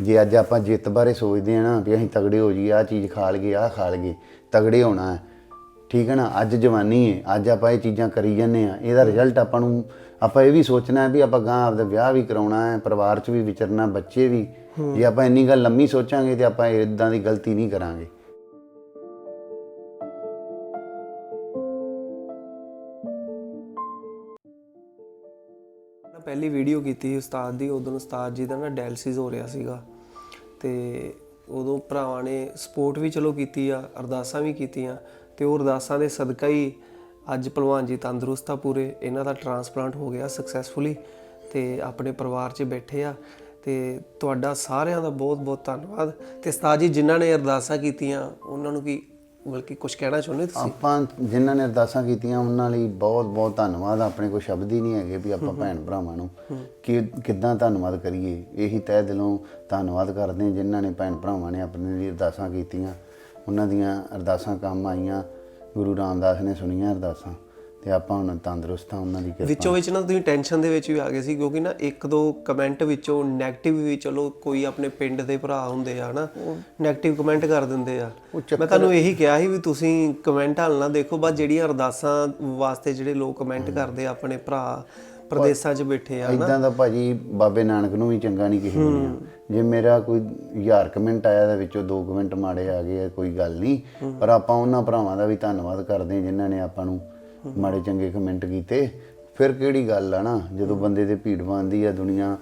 ਜੇ ਅੱਜ ਆਪਾਂ ਜਿੱਤ ਬਾਰੇ ਸੋਚਦੇ ਆ ਨਾ ਵੀ ਅਸੀਂ ਤਗੜੇ ਹੋ ਜਾਈਏ ਆ ਚੀਜ਼ ਖਾ ਲਈਏ ਆ ਖਾ ਲਈਏ, ਤਗੜੇ ਹੋਣਾ ਹੈ। ਠੀਕ ਹੈ ਨਾ? ਅੱਜ ਜਵਾਨੀ ਹੈ, ਅੱਜ ਆਪਾਂ ਇਹ ਚੀਜ਼ਾਂ ਕਰੀ ਜਾਂਦੇ ਆ ਇਹਦਾ ਰਿਜ਼ਲਟ ਆਪਾਂ ਨੂੰ, ਆਪਾਂ ਇਹ ਵੀ ਸੋਚਣਾ ਹੈ ਵੀ ਆਪਾਂ ਗਾਂ ਆਪਦਾ ਵਿਆਹ ਵੀ ਕਰਾਉਣਾ ਹੈ, ਪਰਿਵਾਰ 'ਚ ਵੀ ਵਿਚਰਨਾ, ਬੱਚੇ ਵੀ। ਜੇ ਆਪਾਂ ਇੰਨੀ ਗੱਲ ਲੰਮੀ ਸੋਚਾਂਗੇ ਤੇ ਆਪਾਂ ਇਦਾਂ ਦੀ ਗਲਤੀ ਨਹੀਂ ਕਰਾਂਗੇ। ਪਹਿਲੀ ਵੀਡੀਓ ਕੀਤੀ ਸੀ ਉਸਤਾਦ ਦੀ, ਉਦੋਂ ਉਸਤਾਦ ਜੀ ਦਾ ਨਾ ਡਾਇਲਸਿਸ ਹੋ ਰਿਹਾ ਸੀਗਾ। ਤੇ ਉਦੋਂ ਭਰਾਵਾਂ ਨੇ ਸਪੋਰਟ ਵੀ ਚਲੋ ਕੀਤੀ ਆ, ਅਰਦਾਸਾਂ ਵੀ ਕੀਤੀਆਂ ਤੇ ਉਹ ਅਰਦਾਸਾਂ ਦੇ ਸਦਕਾ ਹੀ ਅੱਜ ਭਲਵਾਨ ਜੀ ਤੰਦਰੁਸਤ ਆ ਪੂਰੇ, ਇਹਨਾਂ ਦਾ ਟਰਾਂਸਪਲਾਂਟ ਹੋ ਗਿਆ ਸਕਸੈਸਫੁਲੀ ਤੇ ਆਪਣੇ ਪਰਿਵਾਰ 'ਚ ਬੈਠੇ ਆ ਤੇ ਤੁਹਾਡਾ ਸਾਰਿਆਂ ਦਾ ਬਹੁਤ ਬਹੁਤ ਧੰਨਵਾਦ ਤੇ ਉਸਤਾਦ ਜੀ ਜਿਨ੍ਹਾਂ ਨੇ ਅਰਦਾਸਾਂ ਕੀਤੀਆਂ, ਉਹਨਾਂ ਨੂੰ ਕੀ ਬਲਕਿ ਕੁਝ ਕਹਿਣਾ ਚਾਹੁੰਦੇ ਤੁਸੀਂ? ਆਪਾਂ ਜਿਨ੍ਹਾਂ ਨੇ ਅਰਦਾਸਾਂ ਕੀਤੀਆਂ ਉਹਨਾਂ ਲਈ ਬਹੁਤ ਬਹੁਤ ਧੰਨਵਾਦ। ਆਪਣੇ ਕੋਲ ਸ਼ਬਦ ਹੀ ਨਹੀਂ ਹੈਗੇ ਵੀ ਆਪਾਂ ਭੈਣ ਭਰਾਵਾਂ ਨੂੰ ਕਿ ਕਿੱਦਾਂ ਧੰਨਵਾਦ ਕਰੀਏ। ਇਹੀ ਤਹਿ ਦਿਲੋਂ ਧੰਨਵਾਦ ਕਰਦੇ ਹਾਂ ਜਿਨ੍ਹਾਂ ਨੇ ਭੈਣ ਭਰਾਵਾਂ ਨੇ ਆਪਣੇ ਲਈ ਅਰਦਾਸਾਂ ਕੀਤੀਆਂ। ਉਹਨਾਂ ਦੀਆਂ ਅਰਦਾਸਾਂ ਕੰਮ ਆਈਆਂ। ਗੁਰੂ ਰਾਮਦਾਸ ਨੇ ਸੁਣੀਆਂ ਅਰਦਾਸਾਂ। ਤੇ ਆਪਾਂ ਹੁਣ ਤੰਦਰੁਸਤ ਹਾਂ ਉਹਨਾਂ ਦੀ ਕਿਰਪਾ। ਵਿੱਚੋਂ ਵਿੱਚ ਨਾ ਤੁਸੀਂ ਟੈਨਸ਼ਨ ਦੇ ਵਿੱਚ ਵੀ ਆ ਗਏ ਸੀ ਕਿਉਂਕਿ ਨਾ ਇੱਕ ਦੋ ਕਮੈਂਟ ਵਿੱਚੋਂ 네ਗੇਟਿਵ ਵੀ ਚਲੋ ਕੋਈ ਆਪਣੇ ਪਿੰਡ ਦੇ ਭਰਾ ਹੁੰਦੇ ਆ ਹਨਾ? 네ਗੇਟਿਵ ਕਮੈਂਟ ਕਰ ਦਿੰਦੇ ਆ। ਮੈਂ ਤੁਹਾਨੂੰ ਇਹੀ ਕਿਹਾ ਸੀ ਵੀ ਤੁਸੀਂ ਕਮੈਂਟ ਹਾਲ ਨਾ ਦੇਖੋ ਬਸ ਜਿਹੜੀਆਂ ਅਰਦਾਸਾਂ ਵਾਸਤੇ ਜਿਹੜੇ ਲੋਕ ਕਮੈਂਟ ਕਰਦੇ ਆ ਆਪਣੇ ਭਰਾ ਪ੍ਰਦੇਸਾਂ 'ਚ ਬੈਠੇ ਆ ਇਦਾਂ ਦਾ ਭਾਜੀ ਬਾਬੇ ਨਾਨਕ ਨੂੰ ਵੀ ਚੰਗਾ ਨਹੀਂ ਕਿਸੇ ਨੂੰ ਜੇ ਮੇਰਾ ਕੋਈ ਹਜ਼ਾਰ ਕਮੈਂਟ ਆਇਆ ਦੇ ਵਿੱਚੋਂ ਦੋ ਕਮੈਂਟ ਮਾੜੇ ਆ ਗਏ ਆ, ਕੋਈ ਗੱਲ ਨਹੀਂ। ਪਰ ਆਪਾਂ ਉਹਨਾਂ ਭਰਾਵਾਂ ਦਾ ਵੀ ਧੰਨਵਾਦ ਕਰਦੇ ਜਿਨ੍ਹਾਂ ਨੇ ਆਪਾਂ ਨੂੰ ਮਾੜੇ ਚੰਗੇ ਕਮੈਂਟ ਕੀਤੇ ਫਿਰ ਕਿਹੜੀ ਗੱਲ ਆ ਨਾ ਜਦੋਂ ਬੰਦੇ ਤੇ ਭੀੜ ਪਾਉਂਦੀ ਆ ਦੁਨੀਆ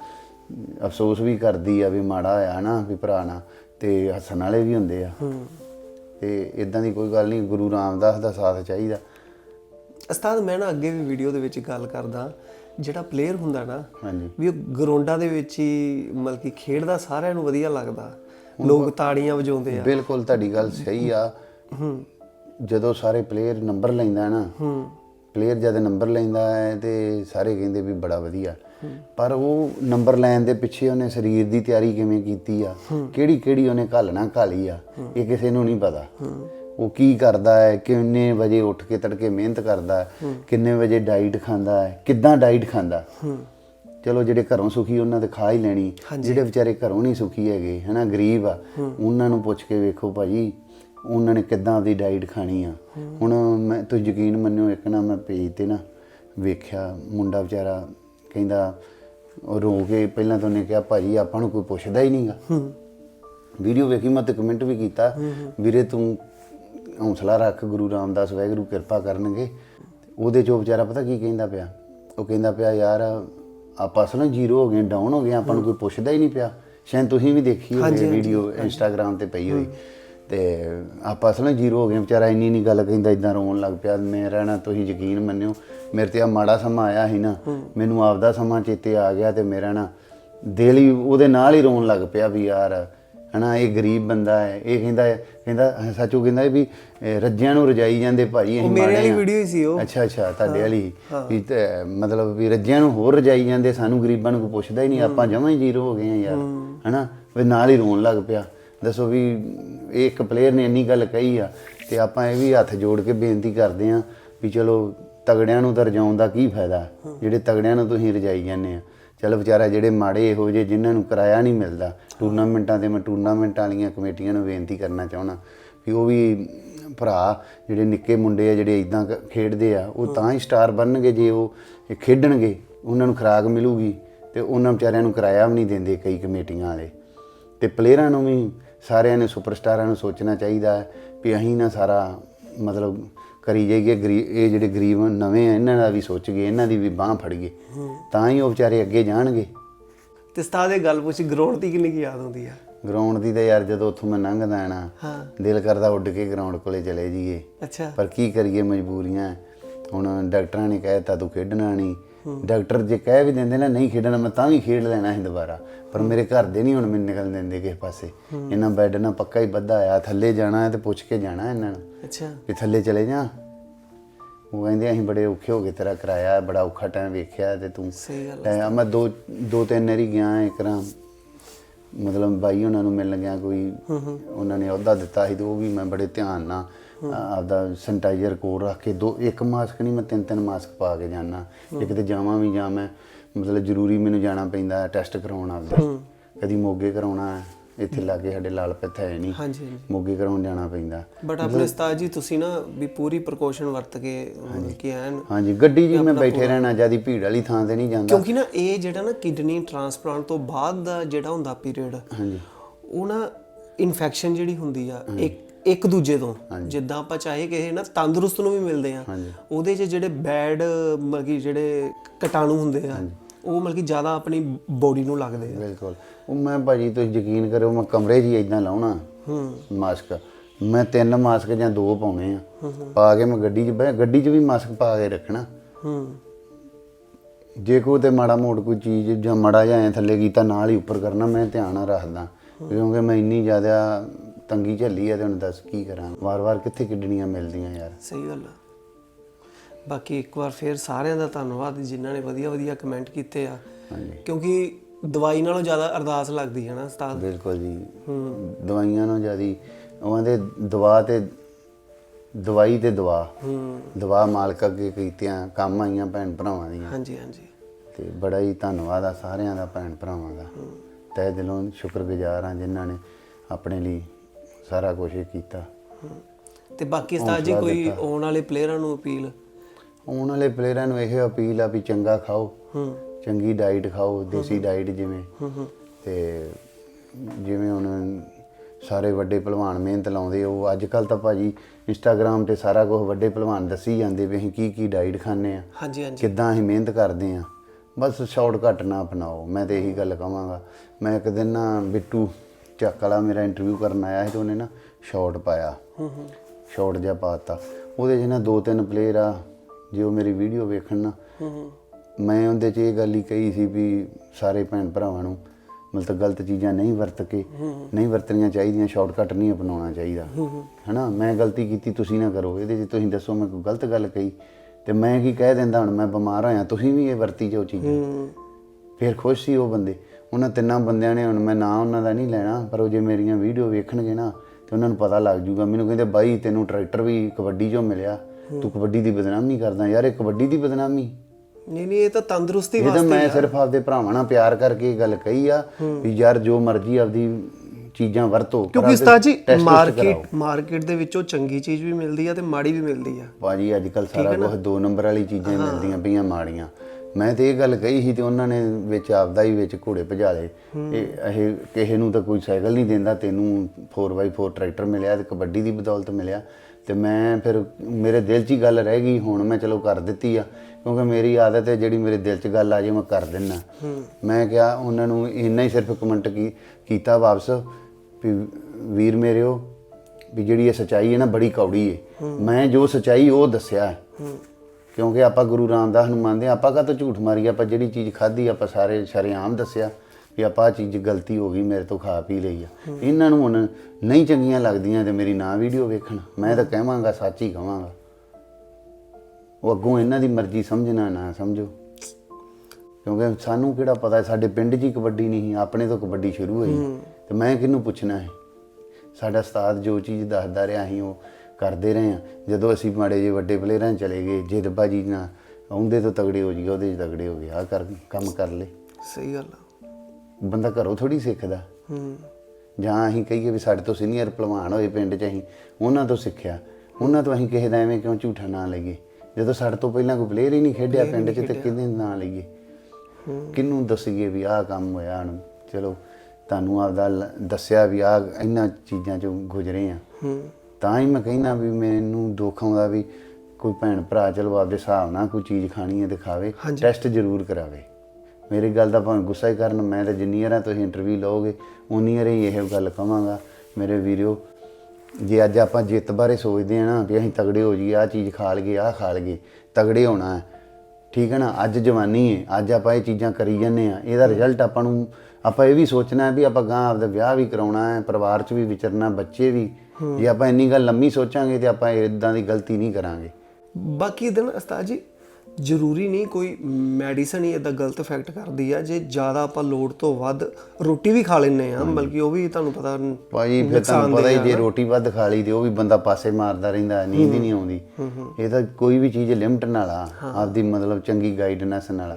ਅਫਸੋਸ ਵੀ ਕਰਦੀ ਆ ਵੀ ਮਾੜਾ ਹੋਇਆ ਨਾ ਵੀ ਭਰਾ ਨਾ ਤੇ ਹੱਸਣ ਵਾਲੇ ਵੀ ਹੁੰਦੇ ਆ। ਤੇ ਇਦਾਂ ਦੀ ਕੋਈ ਗੱਲ ਨਹੀਂ ਗੁਰੂ ਰਾਮਦਾਸ ਦਾ ਸਾਥ ਚਾਹੀਦਾ। ਉਸਤਾਦ ਮੈਂ ਨਾ ਅੱਗੇ ਵੀ ਵੀਡੀਓ ਦੇ ਵਿੱਚ ਗੱਲ ਕਰਦਾ ਜਿਹੜਾ ਪਲੇਅਰ ਹੁੰਦਾ ਨਾ ਵੀ ਉਹ ਗਰਾਊਂਡਾਂ ਦੇ ਵਿੱਚ ਹੀ ਮਤਲਬ ਕਿ ਖੇਡਦਾ ਸਾਰਿਆਂ ਨੂੰ ਵਧੀਆ ਲੱਗਦਾ। ਲੋਕ ਤਾੜੀਆਂ ਵਜਾਉਂਦੇ ਆ। ਬਿਲਕੁਲ ਤੁਹਾਡੀ ਗੱਲ ਸਹੀ ਆ। ਜਦੋਂ ਸਾਰੇ ਪਲੇਅਰ ਨੰਬਰ ਲੈਂਦਾ ਨਾ ਪਲੇਅਰ ਜਦ ਨੰਬਰ ਲੈਂਦਾ ਹੈ ਤੇ ਸਾਰੇ ਕਹਿੰਦੇ ਵੀ ਬੜਾ ਵਧੀਆ। ਪਰ ਉਹ ਨੰਬਰ ਲੈਣ ਦੇ ਪਿੱਛੇ ਉਹਨੇ ਸਰੀਰ ਦੀ ਤਿਆਰੀ ਕਿਵੇਂ ਕੀਤੀ ਆ? ਕਿਹੜੀ ਕਿਹੜੀ ਉਹਨੇ ਘਾਲਣਾ ਘਾਲੀ ਆ? ਇਹ ਕਿਸੇ ਨੂੰ ਨਹੀਂ ਪਤਾ। ਉਹ ਕੀ ਕਰਦਾ ਹੈ? ਕਿੰਨੇ ਵਜੇ ਉੱਠ ਕੇ ਤੜਕੇ ਮਿਹਨਤ ਕਰਦਾ ਹੈ? ਕਿੰਨੇ ਵਜੇ ਡਾਈਟ ਖਾਂਦਾ ਹੈ? ਕਿੱਦਾਂ ਡਾਈਟ ਖਾਂਦਾ? ਚਲੋ ਜਿਹੜੇ ਘਰੋਂ ਸੁਖੀ ਉਹਨਾਂ ਤੇ ਖਾ ਹੀ ਲੈਣੀ। ਜਿਹੜੇ ਵਿਚਾਰੇ ਘਰੋਂ ਨਹੀਂ ਸੁਖੀ ਹੈਗੇ ਹਨਾ ਗਰੀਬ ਆ ਉਹਨਾਂ ਨੂੰ ਪੁੱਛ ਕੇ ਵੇਖੋ ਭਾਜੀ ਉਹਨਾਂ ਨੇ ਕਿੱਦਾਂ ਆਪਦੀ ਡਾਈਟ ਖਾਣੀ ਆ। ਹੁਣ ਮੈਂ ਤੁਸੀਂ ਯਕੀਨ ਮੰਨਿਓ ਇੱਕ ਨਾ ਮੈਂ ਪੇਜ ਤੇ ਨਾ ਵੇਖਿਆ ਮੁੰਡਾ ਵਿਚਾਰਾ ਕਹਿੰਦਾ ਉਹ ਰੋ ਕੇ ਪਹਿਲਾਂ ਤਾਂ ਉਹਨੇ ਕਿਹਾ ਭਾਜੀ ਆਪਾਂ ਨੂੰ ਕੋਈ ਪੁੱਛਦਾ ਹੀ ਨਹੀਂਗਾ। ਵੀਡੀਓ ਵੇਖੀ ਮੈਂ ਤੇ ਕਮੈਂਟ ਵੀ ਕੀਤਾ। ਵੀਰੇ ਤੂੰ ਹੌਸਲਾ ਰੱਖ ਗੁਰੂ ਰਾਮਦਾਸ ਵਾਹਿਗੁਰੂ ਕਿਰਪਾ ਕਰਨਗੇ। ਉਹਦੇ ਚੋਂ ਵਿਚਾਰਾ ਪਤਾ ਕੀ ਕਹਿੰਦਾ ਪਿਆ? ਉਹ ਕਹਿੰਦਾ ਪਿਆ ਯਾਰ ਆਪਾਂ ਅਸਲ ਜ਼ੀਰੋ ਹੋ ਗਏ ਡਾਊਨ ਹੋ ਗਏ ਆਪਾਂ ਨੂੰ ਕੋਈ ਪੁੱਛਦਾ ਹੀ ਨਹੀਂ ਪਿਆ। ਸ਼ਾਇਦ ਤੁਸੀਂ ਵੀ ਦੇਖੀ ਹੋਵੇ ਵੀਡੀਓ ਇੰਸਟਾਗ੍ਰam ਤੇ ਪਈ ਹੋਈ। ਤੇ ਆਪਾਂ ਅਸਲ ਜ਼ੀਰੋ ਹੋ ਗਏ ਵਿਚਾਰਾ ਇੰਨੀ ਨਹੀਂ ਗੱਲ ਕਹਿੰਦਾ ਇਦਾਂ ਰੋਣ ਲੱਗ ਪਿਆ ਮੇਰਾ ਨਾ ਤੁਸੀਂ ਯਕੀਨ ਮੰਨਿਓ ਮੇਰੇ ਤੇ ਆ ਮਾੜਾ ਸਮਾਂ ਆਇਆ ਸੀ ਨਾ ਮੈਨੂੰ ਆਪਦਾ ਸਮਾਂ ਚੇਤੇ ਆ ਗਿਆ ਤੇ ਮੇਰਾ ਨਾ ਦਿਲ ਹੀ ਉਹਦੇ ਨਾਲ ਹੀ ਰੋਣ ਲੱਗ ਪਿਆ ਵੀ ਯਾਰ ਹਨਾ ਇਹ ਗਰੀਬ ਬੰਦਾ ਹੈ ਇਹ ਕਹਿੰਦਾ ਕਹਿੰਦਾ ਸੱਚੋ ਕਹਿੰਦਾ ਵੀ ਰੱਜਿਆਂ ਨੂੰ ਰਜਾਈ ਜਾਂਦੇ ਭਾਈ ਅਸੀਂ ਮੇਰੇ ਮਾੜੇ ਵਾਲੀ। ਵੀਡੀਓ ਹੀ ਸੀ ਉਹ। ਅੱਛਾ ਅੱਛਾ ਤੁਹਾਡੇ ਵਾਲੀ। ਵੀ ਤੇ ਮਤਲਬ ਵੀ ਰੱਜਿਆਂ ਨੂੰ ਹੋਰ ਰਜਾਈ ਜਾਂਦੇ ਸਾਨੂੰ ਗਰੀਬਾਂ ਨੂੰ ਕੋਈ ਪੁੱਛਦਾ ਹੀ ਨਹੀਂ ਆਪਾਂ ਜਮਾਂ ਹੀ ਜ਼ੀਰੋ ਹੋ ਗਏ ਆ ਯਾਰ ਹਨਾ ਵੀ ਨਾਲ ਹੀ ਰੋਣ ਲੱਗ ਪਿਆ। ਦੱਸੋ ਵੀ ਇਹ ਇੱਕ ਪਲੇਅਰ ਨੇ ਇੰਨੀ ਗੱਲ ਕਹੀ ਆ ਤੇ ਆਪਾਂ ਇਹ ਵੀ ਹੱਥ ਜੋੜ ਕੇ ਬੇਨਤੀ ਕਰਦੇ ਆ ਵੀ ਚਲੋ ਤਗੜਿਆਂ ਨੂੰ ਤਾਂ ਰਜਾਉਣ ਦਾ ਕੀ ਫਾਇਦਾ? ਜਿਹੜੇ ਤਗੜਿਆਂ ਨੂੰ ਤੁਸੀਂ ਰਜਾਈ ਜਾਂਦੇ ਆ। ਚਲ ਵਿਚਾਰਾ ਜਿਹੜੇ ਮਾੜੇ ਇਹੋ ਜਿਹੇ ਜਿਨ੍ਹਾਂ ਨੂੰ ਕਿਰਾਇਆ ਨਹੀਂ ਮਿਲਦਾ, ਟੂਰਨਾਮੈਂਟਾਂ ਤੇ ਮੈਂ ਟੂਰਨਾਮੈਂਟਾਂ ਵਾਲੀਆਂ ਕਮੇਟੀਆਂ ਨੂੰ ਬੇਨਤੀ ਕਰਨਾ ਚਾਹਣਾ ਵੀ ਉਹ ਵੀ ਭਰਾ ਜਿਹੜੇ ਨਿੱਕੇ ਮੁੰਡੇ ਆ, ਜਿਹੜੇ ਇਦਾਂ ਖੇਡਦੇ ਆ, ਉਹ ਤਾਂ ਹੀ ਸਟਾਰ ਬਣਨਗੇ ਜੇ ਉਹ ਖੇਡਣਗੇ। ਉਹਨਾਂ ਨੂੰ ਖੁਰਾਕ ਮਿਲੂਗੀ ਤੇ ਉਹਨਾਂ ਵਿਚਾਰਿਆਂ ਨੂੰ ਕਿਰਾਇਆ ਵੀ ਨਹੀਂ ਦਿੰਦੇ ਕਈ ਕਮੇਟੀਆਂ ਵਾਲੇ। ਤੇ ਪਲੇਅਰਾਂ ਨੂੰ ਵੀ ਸਾਰਿਆਂ ਨੇ ਸੁਪਰਸਟਾਰਾਂ ਨੂੰ ਸੋਚਣਾ ਚਾਹੀਦਾ ਹੈ ਵੀ ਅਸੀਂ ਨਾ ਸਾਰਾ ਮਤਲਬ ਕਰੀ ਜਾਈਏ ਗਰੀਬ ਇਹ ਜਿਹੜੇ ਗਰੀਬ ਨਵੇਂ ਆ ਇਹਨਾਂ ਦਾ ਵੀ ਸੋਚੀਏ ਇਹਨਾਂ ਦੀ ਵੀ ਬਾਹ ਫੜੀਏ ਤਾਂ ਹੀ ਉਹ ਵਿਚਾਰੇ ਅੱਗੇ ਜਾਣਗੇ। ਤੇ ਉਸਤਾਦ ਇਹ ਗੱਲ ਪੁੱਛੀ ਗਰਾਊਂਡ ਦੀ ਕਿੰਨੀ ਕੁ ਯਾਦ ਆਉਂਦੀ ਆ? ਗਰਾਊਂਡ ਦੀ ਤਾਂ ਯਾਰ ਜਦੋਂ ਉੱਥੋਂ ਮੈਂ ਲੰਘਦਾ ਆ ਨਾ ਹਾਂ। ਦਿਲ ਕਰਦਾ ਉੱਡ ਕੇ ਗਰਾਊਂਡ ਕੋਲੇ ਚਲੇ ਜਾਈਏ। ਅੱਛਾ। ਪਰ ਕੀ ਕਰੀਏ ਮਜਬੂਰੀਆਂ। ਹੁਣ ਡਾਕਟਰਾਂ ਨੇ ਕਹਿਤਾ ਤੂੰ ਖੇਡਣਾ ਨਹੀਂ। ਡਾਕਟਰ ਜੇ ਕਹਿ ਵੀ ਦਿੰਦੇ ਨਾ ਨਹੀਂ ਖੇਡਣਾ ਮੈਂ ਤਾਂ ਵੀ ਖੇਡ ਲੈਣਾ ਸੀ ਦੁਬਾਰਾ। ਪਰ ਮੇਰੇ ਘਰ ਦੇ ਨਹੀਂ ਹੁਣ ਮੈਨੂੰ ਨਿਕਲ ਦਿੰਦੇ ਕਿਸੇ ਪਾਸੇ। ਇਹਨਾਂ ਬੈੱਡ ਨਾਲ ਪੱਕਾ ਹੀ ਬੱਧਾ ਆ ਥੱਲੇ ਜਾਣਾ ਹੈ ਤੇ ਪੁੱਛ ਕੇ ਜਾਣਾ ਇਹਨਾਂ ਨੂੰ। ਅੱਛਾ। ਵੀ ਥੱਲੇ ਚਲੇ ਜਾ। ਉਹ ਕਹਿੰਦੇ ਅਸੀਂ ਬੜੇ ਔਖੇ ਹੋ ਗਏ ਤੇਰਾ ਕਰਾਇਆ ਬੜਾ ਔਖਾ ਟਾਈਮ ਵੇਖਿਆ ਤੇ ਤੂੰ। ਸਹੀ ਗੱਲ ਮੈਂ ਦੋ ਦੋ ਤਿੰਨ ਵਾਰੀ ਗਿਆ ਇੱਕ ਰਾਂ ਮਤਲਬ ਬਾਈ ਉਹਨਾਂ ਨੂੰ ਮਿਲਣ ਗਿਆ ਕੋਈ। ਉਹਨਾਂ ਨੇ ਅਹੁਦਾ ਦਿੱਤਾ ਸੀ ਤੇ ਉਹ ਵੀ ਮੈਂ ਬੜੇ ਧਿਆਨ ਨਾਲ ਆਪਦਾ ਸੈਨੀਟਾਈਜ਼ਰ ਕੋਲ ਰੱਖ ਕੇ ਦੋ ਇੱਕ ਮਾਸਕ ਨਹੀਂ ਮੈਂ ਤਿੰਨ ਤਿੰਨ ਮਾਸਕ ਪਾ ਕੇ ਜਾਣਾ ਇੱਕ ਤੇ ਜਾਵਾਂ ਵੀ ਜਾਂ ਮੈਂ ਮਤਲਬ ਜ਼ਰੂਰੀ ਮੈਨੂੰ ਜਾਣਾ ਪੈਂਦਾ ਟੈਸਟ ਕਰਾਉਣ ਆਪਦਾ। ਕਦੀ ਮੋਗੇ ਕਰਾਉਣਾ ਹੈ ਇੱਥੇ ਲਾਗੇ ਸਾਡੇ ਲਾਲ ਪਿੱਥ ਹੈ ਨਹੀਂ। ਹਾਂਜੀ ਮੋਗੇ ਕਰਾਉਣ ਜਾਣਾ ਪੈਂਦਾ। ਬਟ ਆਪਣੇ ਉਸਤਾਦ ਜੀ ਤੁਸੀਂ ਨਾ ਵੀ ਪੂਰੀ ਪ੍ਰੀਕਾਸ਼ਨ ਵਰਤ ਕੇ ਮਤਲਬ ਕਿ ਐਨ ਹਾਂਜੀ ਗੱਡੀ 'ਚ ਮੈਂ ਬੈਠੇ ਰਹਿਣਾ ਜਿਆਦੀ ਭੀੜ ਵਾਲੀ ਥਾਂ ਤੇ ਨਹੀਂ ਜਾਂਦਾ। ਕਿਉਂਕਿ ਨਾ ਇਹ ਜਿਹੜਾ ਨਾ ਕਿਡਨੀ ਟ੍ਰਾਂਸਪਲਾਂਟ ਤੋਂ ਬਾਅਦ ਦਾ ਜਿਹੜਾ ਹੁੰਦਾ ਪੀਰੀਅਡ ਹਾਂਜੀ। ਉਹ ਨਾ ਇਨਫੈਕਸ਼ਨ ਜਿਹੜੀ ਹੁੰਦੀ ਆ ਇੱਕ ਇੱਕ ਦੂਜੇ ਤੋਂ। ਜਿੱਦਾਂ ਆਪਾਂ ਚਾਹੇ ਕਿਸੇ ਨਾ ਤੰਦਰੁਸਤ ਨੂੰ ਵੀ ਮਿਲਦੇ ਆ ਉਹਦੇ 'ਚ ਜਿਹੜੇ ਬੈਡ ਮਤਲਬ ਕਿ ਜਿਹੜੇ ਕੀਟਾਣੂ ਹੁੰਦੇ ਆ ਉਹ ਮਤਲਬ ਕਿ ਜ਼ਿਆਦਾ ਆਪਣੀ ਬੋਡੀ ਨੂੰ ਲੱਗਦੇ ਆ। ਬਿਲਕੁਲ। ਉਹ ਮੈਂ ਭਾਜੀ ਤੁਸੀਂ ਯਕੀਨ ਕਰੋ ਮੈਂ ਕਮਰੇ 'ਚ ਹੀ ਇਦਾਂ ਲਾਉਣਾ ਹੂੰ। ਮਾਸਕ ਮੈਂ ਤਿੰਨ ਮਾਸਕ ਜਾਂ ਦੋ ਪਾਉਣੇ ਆ। ਪਾ ਕੇ ਮੈਂ ਗੱਡੀ 'ਚ ਬਹਿ ਗੱਡੀ 'ਚ ਵੀ ਮਾਸਕ ਪਾ ਕੇ ਰੱਖਣਾ। ਹੂੰ। ਜੇ ਕੋਈ ਤੇ ਮਾੜਾ ਮੋੜ ਕੋਈ ਚੀਜ਼ ਜਾਂ ਮਾੜਾ ਜਿਹਾ ਐਂ ਥੱਲੇ ਕੀਤਾ ਨਾਲ ਹੀ ਉੱਪਰ ਕਰਨਾ ਮੈਂ ਧਿਆਨ ਨਾਲ ਰੱਖਦਾ। ਕਿਉਂਕਿ ਮੈਂ ਇੰਨੀ ਜ਼ਿਆਦਾ ਤੰਗੀ ਝੱਲੀ ਆ ਤੇ ਹੁਣ ਦੱਸ ਕੀ ਕਰਾਂ? ਵਾਰ-ਵਾਰ ਕਿੱਥੇ ਕਿਡਨੀਆਂ ਮਿਲਦੀਆਂ ਯਾਰ? ਸਹੀ ਗੱਲ ਆ। ਬਾਕੀ ਇੱਕ ਵਾਰ ਫੇਰ ਸਾਰਿਆਂ ਦਾ ਧੰਨਵਾਦ ਜਿਨ੍ਹਾਂ ਨੇ ਵਧੀਆ ਵਧੀਆ ਕਮੈਂਟ ਕੀਤੇ ਆ। ਹਾਂਜੀ। ਕਿਉਂਕਿ ਦਵਾਈ ਨਾਲੋਂ ਜ਼ਿਆਦਾ ਅਰਦਾਸ ਲੱਗਦੀ ਹੈ ਨਾ ਉਸਤਾਦ? ਬਿਲਕੁਲ ਜੀ। ਦਵਾਈਆਂ ਨੂੰ ਜਿਆਦੀ ਉਹਨਾਂ ਦੇ ਦਵਾ ਤੇ ਦਵਾਈ ਤੇ ਦਵਾ। ਹੂੰ। ਦਵਾ ਮਾਲਕ ਅੱਗੇ ਕੀਤੀਆਂ ਕੰਮ ਆਈਆਂ ਭੈਣ ਭਰਾਵਾਂ ਦੀਆਂ। ਹਾਂਜੀ ਹਾਂਜੀ। ਤੇ ਬੜਾ ਹੀ ਧੰਨਵਾਦ ਆ ਸਾਰਿਆਂ ਦਾ ਭੈਣ ਭਰਾਵਾਂ ਦਾ ਤਹਿ ਦਿਲੋਂ ਸ਼ੁਕਰਗੁਜ਼ਾਰ ਆ ਜਿਨ੍ਹਾਂ ਨੇ ਆਪਣੇ ਲਈ ਸਾਰਾ ਕੁਝ ਕੀਤਾ। ਤੇ ਬਾਕੀ ਉਸਤਾਦ ਜੀ ਕੋਈ ਆਉਣ ਵਾਲੇ ਪਲੇਅਰਾਂ ਨੂੰ ਅਪੀਲ? ਆਉਣ ਵਾਲੇ ਪਲੇਅਰਾਂ ਨੂੰ ਇਹ ਅਪੀਲ ਆ ਵੀ ਚੰਗਾ ਖਾਓ। ਹੂੰ। ਚੰਗੀ ਡਾਈਟ ਖਾਓ ਦੇਸੀ ਡਾਈਟ ਜਿਵੇਂ। ਹੂੰ ਹੂੰ। ਤੇ ਜਿਵੇਂ ਹੁਣ ਸਾਰੇ ਵੱਡੇ ਪਹਿਲਵਾਨ ਮਿਹਨਤ ਲਾਉਂਦੇ ਉਹ ਅੱਜ ਕੱਲ ਤਾਂ ਭਾਜੀ ਇੰਸਟਾਗ੍ਰam ਤੇ ਸਾਰਾ ਕੁਝ ਵੱਡੇ ਪਹਿਲਵਾਨ ਦੱਸੀ ਜਾਂਦੇ ਵੀ ਅਸੀਂ ਕੀ ਕੀ ਡਾਈਟ ਖਾਂਦੇ ਆ। ਹਾਂਜੀ ਹਾਂਜੀ। ਕਿੱਦਾਂ ਅਸੀਂ ਮਿਹਨਤ ਕਰਦੇ ਆ। ਬਸ ਸ਼ਾਰਟਕਟ ਨਾ ਅਪਣਾਓ ਮੈਂ ਤੇ ਇਹੀ ਗੱਲ ਕਹਾਂਗਾ ਮੈਂ ਇੱਕ ਦਿਨ ਨਾ ਬਿੱਟੂ ਚੱਕ ਵਾਲਾ ਮੇਰਾ ਇੰਟਰਵਿਊ ਕਰਨ ਆਇਆ ਸੀ ਤੇ ਉਹਨੇ ਨਾ ਸ਼ਾਰਟ ਪਾਇਆ। ਹੂੰ ਹੂੰ। ਸ਼ਾਰਟ ਜਿਹਾ ਪਾਤਾ। ਉਹਦੇ 'ਚ ਨਾ ਦੋ ਤਿੰਨ ਪਲੇਅਰ ਆ ਜੇ ਉਹ ਮੇਰੀ ਵੀਡੀਓ ਵੇਖਣ ਨਾ। ਹੂੰ ਹੂੰ। ਮੈਂ ਉਹਦੇ 'ਚ ਇਹ ਗੱਲ ਹੀ ਕਹੀ ਸੀ ਵੀ ਸਾਰੇ ਭੈਣ ਭਰਾਵਾਂ ਨੂੰ ਮਤਲਬ ਗਲਤ ਚੀਜ਼ਾਂ ਨਹੀਂ ਵਰਤ ਕੇ ਨਹੀਂ ਵਰਤਣੀਆਂ ਚਾਹੀਦੀਆਂ ਸ਼ਾਰਟਕਟ ਨਹੀਂ ਅਪਣਾਉਣਾ ਚਾਹੀਦਾ। ਹਨਾ? ਮੈਂ ਗਲਤੀ ਕੀਤੀ ਤੁਸੀਂ ਨਾ ਕਰੋ। ਇਹਦੇ 'ਚ ਤੁਸੀਂ ਦੱਸੋ ਮੈਂ ਕੋਈ ਗਲਤ ਗੱਲ ਕਹੀ। ਤੇ ਮੈਂ ਕੀ ਕਹਿ ਦਿੰਦਾ ਹੁਣ? ਮੈਂ ਬਿਮਾਰ ਹੋਇਆ ਤੁਸੀਂ ਵੀ ਇਹ ਵਰਤੀ ਜਾਓ ਚੀਜ਼ਾਂ। ਫਿਰ ਖੁਸ਼ ਸੀ ਉਹ ਬੰਦੇ। ਉਹਨਾਂ ਤਿੰਨਾਂ ਬੰਦਿਆਂ ਨੇ ਹੁਣ ਮੈਂ ਨਾਂ ਉਹਨਾਂ ਦਾ ਨਹੀਂ ਲੈਣਾ ਪਰ ਉਹ ਜੇ ਮੇਰੀਆਂ ਵੀਡੀਓ ਵੇਖਣਗੇ ਨਾ ਤੇ ਉਹਨਾਂ ਨੂੰ ਪਤਾ ਲੱਗ ਜੂਗਾ ਮੈਨੂੰ ਕਹਿੰਦੇ ਬਾਈ ਤੈਨੂੰ ਟਰੈਕਟਰ ਵੀ ਕਬੱਡੀ 'ਚੋਂ ਮਿਲਿਆ। ਤੂੰ ਕਬੱਡੀ ਦੀ ਬਦਨਾਮੀ ਕਰਦਾ। ਯਾਰ ਇਹ ਕਬੱਡੀ ਦੀ ਬਦਨਾਮੀ। ਨਹੀਂ ਨਹੀਂ ਇਹ ਤਾਂ ਤੰਦਰੁਸਤੀ ਇਹ ਤਾਂ ਵਾਸਤੇ ਮੈਂ ਸਿਰਫ ਆਪਦੇ ਭਰਾਵਾਂ ਨਾਲ ਪਿਆਰ ਕਰਕੇ ਇਹ ਗੱਲ ਕਹੀ ਆ ਵੀ ਯਾਰ ਜੋ ਮਰਜ਼ੀ ਆਪਦੀ ਚੀਜ਼ਾਂ ਵਰਤੋ ਕਿਉਂਕਿ ਉਸਤਾਦ ਜੀ ਮਾਰਕੀਟ। ਮਾਰਕੀਟ ਦੇ ਵਿੱਚੋਂ ਚੰਗੀ ਚੀਜ਼ ਵੀ ਮਿਲਦੀ ਆ ਤੇ ਮਾੜੀ ਵੀ ਮਿਲਦੀ ਆ। ਭਾਜੀ ਅੱਜ ਕੱਲ ਸਾਰਾ ਕੁਝ ਦੋ ਨੰਬਰ ਵਾਲੀ ਚੀਜ਼ਾਂ ਮਿਲਦੀਆਂ ਪਈਆਂ ਮਾੜੀਆਂ। ਮੈਂ ਤੇ ਇਹ ਗੱਲ ਕਹੀ ਸੀ ਤੇ ਉਹਨਾਂ ਨੇ ਵਿੱਚ ਆਪਦਾ ਹੀ ਵਿੱਚ ਘੋੜੇ ਭਜਾ ਲਏ। ਇਹ ਇਹ ਕਿਸੇ ਨੂੰ ਤਾਂ ਕੋਈ ਸਾਈਕਲ ਨਹੀਂ ਦਿੰਦਾ ਤੈਨੂੰ 4x4 ਟਰੈਕਟਰ ਮਿਲਿਆ ਤੇ ਕਬੱਡੀ ਦੀ ਬਦੌਲਤ ਮਿਲਿਆ। ਤੇ ਮੈਂ ਫਿਰ ਮੇਰੇ ਦਿਲ 'ਚ ਹੀ ਗੱਲ ਰਹਿ ਗਈ ਹੁਣ ਮੈਂ ਚਲੋ ਕਰ ਦਿੱਤੀ ਆ ਕਿਉਂਕਿ ਮੇਰੀ ਆਦਤ ਹੈ ਜਿਹੜੀ ਮੇਰੇ ਦਿਲ 'ਚ ਗੱਲ ਆ ਜੇ ਮੈਂ ਕਰ ਦਿੰਨਾ। ਮੈਂ ਕਿਹਾ ਉਹਨਾਂ ਨੂੰ ਇੰਨਾ ਹੀ ਸਿਰਫ ਕਮੈਂਟ ਕੀ ਕੀਤਾ ਵਾਪਸ ਵੀ ਵੀਰ ਮੇਰਿਓ ਵੀ ਜਿਹੜੀ ਇਹ ਸਚਾਈ ਹੈ ਨਾ ਬੜੀ ਕੌੜੀ ਹੈ। ਮੈਂ ਜੋ ਸਚਾਈ ਉਹ ਦੱਸਿਆ। ਹੈ। ਕਿਉਂਕਿ ਆਪਾਂ ਗੁਰੂ ਰਾਮਦਾਸ ਨੂੰ ਮੰਨਦੇ ਹਾਂ, ਆਪਾਂ ਕਾ ਤਾਂ ਝੂਠ ਮਾਰੀ ਆਪਾਂ ਜਿਹੜੀ ਚੀਜ਼ ਖਾਧੀ ਆਪਾਂ ਸਾਰੇ ਸ਼ਰੇਆਮ ਦੱਸਿਆ ਵੀ ਆਪਾਂ ਚੀਜ਼ ਗਲਤੀ ਹੋ ਗਈ ਮੇਰੇ ਤੋਂ ਖਾ ਪੀ ਲਈ ਆ। ਇਹਨਾਂ ਨੂੰ ਹੁਣ ਨਹੀਂ ਚੰਗੀਆਂ ਲੱਗਦੀਆਂ ਤੇ ਮੇਰੀ ਨਾ ਵੀਡੀਓ ਵੇਖਣ। ਮੈਂ ਤਾਂ ਕਹਾਂਗਾ ਸੱਚ ਹੀ ਕਹਾਂਗਾ। ਉਹ ਅੱਗੋਂ ਇਹਨਾਂ ਦੀ ਮਰਜ਼ੀ ਸਮਝਣਾ ਨਾ ਸਮਝੋ। ਕਿਉਂਕਿ ਸਾਨੂੰ ਕਿਹੜਾ ਪਤਾ ਸਾਡੇ ਪਿੰਡ 'ਚ ਹੀ ਕਬੱਡੀ ਨਹੀਂ ਸੀ, ਆਪਣੇ ਤੋਂ ਕਬੱਡੀ ਸ਼ੁਰੂ ਹੋਈ। ਤੇ ਮੈਂ ਕਿਹਨੂੰ ਪੁੱਛਣਾ ਹੈ? ਸਾਡਾ ਉਸਤਾਦ ਜੋ ਚੀਜ਼ ਦੱਸਦਾ ਰਿਹਾ ਅਸੀਂ ਉਹ ਕਰਦੇ ਰਹੇ ਹਾਂ। ਜਦੋਂ ਅਸੀਂ ਮਾੜੇ ਜੇ ਵੱਡੇ ਪਲੇਅਰਾਂ ਚਲੇ ਗਏ ਜੇ ਰੱਬਾ ਜੀ ਨਾ ਆਉਂਦੇ ਤੋਂ ਤਗੜੇ ਹੋ ਜੀ ਉਹਦੇ 'ਚ ਤਗੜੇ ਹੋ ਗਏ ਆ ਕਰ ਕੰਮ ਕਰ ਲੈ ਸਹੀ ਗੱਲ ਆ। ਬੰਦਾ ਘਰੋਂ ਥੋੜੀ ਸਿੱਖਦਾ। ਹੂੰ। ਜਾਂ ਅਸੀਂ ਕਹੀਏ ਵੀ ਸਾਡੇ ਤੋਂ ਸੀਨੀਅਰ ਪਹਿਲਵਾਨ ਹੋਏ ਪਿੰਡ 'ਚ ਅਸੀਂ ਉਹਨਾਂ ਤੋਂ ਸਿੱਖਿਆ। ਉਹਨਾਂ ਤੋਂ ਅਸੀਂ ਕਿਸੇ ਦਾ ਐਵੇਂ ਕਿਉਂ ਝੂਠਾ ਨਾਂ ਲਈਏ? ਜਦੋਂ ਸਾਡੇ ਤੋਂ ਪਹਿਲਾਂ ਕੋਈ ਪਲੇਅਰ ਹੀ ਨਹੀਂ ਖੇਡਿਆ ਪਿੰਡ 'ਚ ਤੇ ਕਿਹਦੇ ਨਾਂ ਲਈਏ? ਕਿਹਨੂੰ ਦੱਸੀਏ ਵੀ ਆਹ ਕੰਮ ਹੋਇਆ ਹੁਣ? ਚਲੋ ਤੁਹਾਨੂੰ ਆਪਦਾ ਦੱਸਿਆ ਵੀ ਆਹ ਇਹਨਾਂ ਚੀਜ਼ਾਂ 'ਚੋਂ ਗੁਜ਼ਰੇ ਆ। ਹੂੰ। ਤਾਂ ਹੀ ਮੈਂ ਕਹਿੰਦਾ ਵੀ ਮੈਨੂੰ ਦੁੱਖ ਆਉਂਦਾ ਵੀ ਕੋਈ ਭੈਣ ਭਰਾ ਚਲੋ ਆਪਦੇ ਹਿਸਾਬ ਨਾਲ ਕੋਈ ਚੀਜ਼ ਖਾਣੀ ਹੈ ਤੇ ਖਾਵੇ। ਟੈਸਟ ਜ਼ਰੂਰ ਕਰਾਵੇ। ਮੇਰੀ ਗੱਲ ਦਾ ਭਾਵੇਂ ਗੁੱਸਾ ਹੀ ਕਰਨ ਮੈਂ ਤਾਂ ਜਿੰਨੀ ਵਾਰਾਂ ਤੁਸੀਂ ਇੰਟਰਵਿਊ ਲਓਗੇ ਉਨੀ ਵਾਰ ਹੀ ਇਹ ਗੱਲ ਕਵਾਂਗਾ। ਮੇਰੇ ਵੀਰਿਓ ਜੇ ਅੱਜ ਆਪਾਂ ਜਿੱਤ ਬਾਰੇ ਸੋਚਦੇ ਆ ਨਾ ਵੀ ਅਸੀਂ ਤਗੜੇ ਹੋ ਜਾਈਏ ਆਹ ਚੀਜ਼ ਖਾ ਲਈਏ ਆਹ ਖਾ ਲਈਏ ਤਗੜੇ ਹੋਣਾ ਹੈ। ਠੀਕ ਹੈ ਨਾ? ਅੱਜ ਜਵਾਨੀ ਹੈ ਅੱਜ ਆਪਾਂ ਇਹ ਚੀਜ਼ਾਂ ਕਰੀ ਜਾਂਦੇ ਆ ਇਹਦਾ ਰਿਜ਼ਲਟ ਆਪਾਂ ਨੂੰ ਆਪਾਂ ਇਹ ਵੀ ਸੋਚਣਾ ਹੈ ਵੀ ਆਪਾਂ ਗਾਂ ਆਪਦਾ ਵਿਆਹ ਵੀ ਕਰਾਉਣਾ ਹੈ ਪਰਿਵਾਰ 'ਚ ਵੀ ਵਿਚਰਨਾ ਬੱਚੇ ਵੀ ਜੇ ਆਪਾਂ ਇੰਨੀ ਗੱਲ ਲੰਮੀ ਸੋਚਾਂਗੇ ਤੇ ਆਪਾਂ ਇਦਾਂ ਦੀ ਗਲਤੀ ਨਹੀਂ ਕਰਾਂਗੇ। ਬਾਕੀ ਦਿਨ ਉਸਤਾਦ ਜੀ ਜ਼ਰੂਰੀ ਨਹੀਂ ਕੋਈ ਮੈਡੀਸਨ ਹੀ ਇਦਾਂ ਗਲਤ ਇਫੈਕਟ ਕਰਦੀ ਆ ਜੇ ਜ਼ਿਆਦਾ ਆਪਾਂ ਲੋੜ ਤੋਂ ਵੱਧ ਰੋਟੀ ਵੀ ਖਾ ਲੈਂਦੇ ਆ ਬਲਕਿ ਉਹ ਵੀ ਤੁਹਾਨੂੰ ਪਤਾ ਭਾਜੀ ਫਿਰ ਤੁਹਾਨੂੰ ਪਤਾ ਹੀ ਜੇ ਰੋਟੀ ਵੱਧ ਖਾ ਲਈ ਤੇ ਉਹ ਵੀ ਬੰਦਾ ਪਾਸੇ ਮਾਰਦਾ ਰਹਿੰਦਾ ਨੀਂਦ ਹੀ ਨਹੀਂ ਆਉਂਦੀ। ਇਹ ਤਾਂ ਕੋਈ ਵੀ ਚੀਜ਼ ਲਿਮਟ ਨਾਲ ਆ ਆਪਦੀ ਮਤਲਬ ਚੰਗੀ ਗਾਈਡਨੈਸ ਨਾਲ।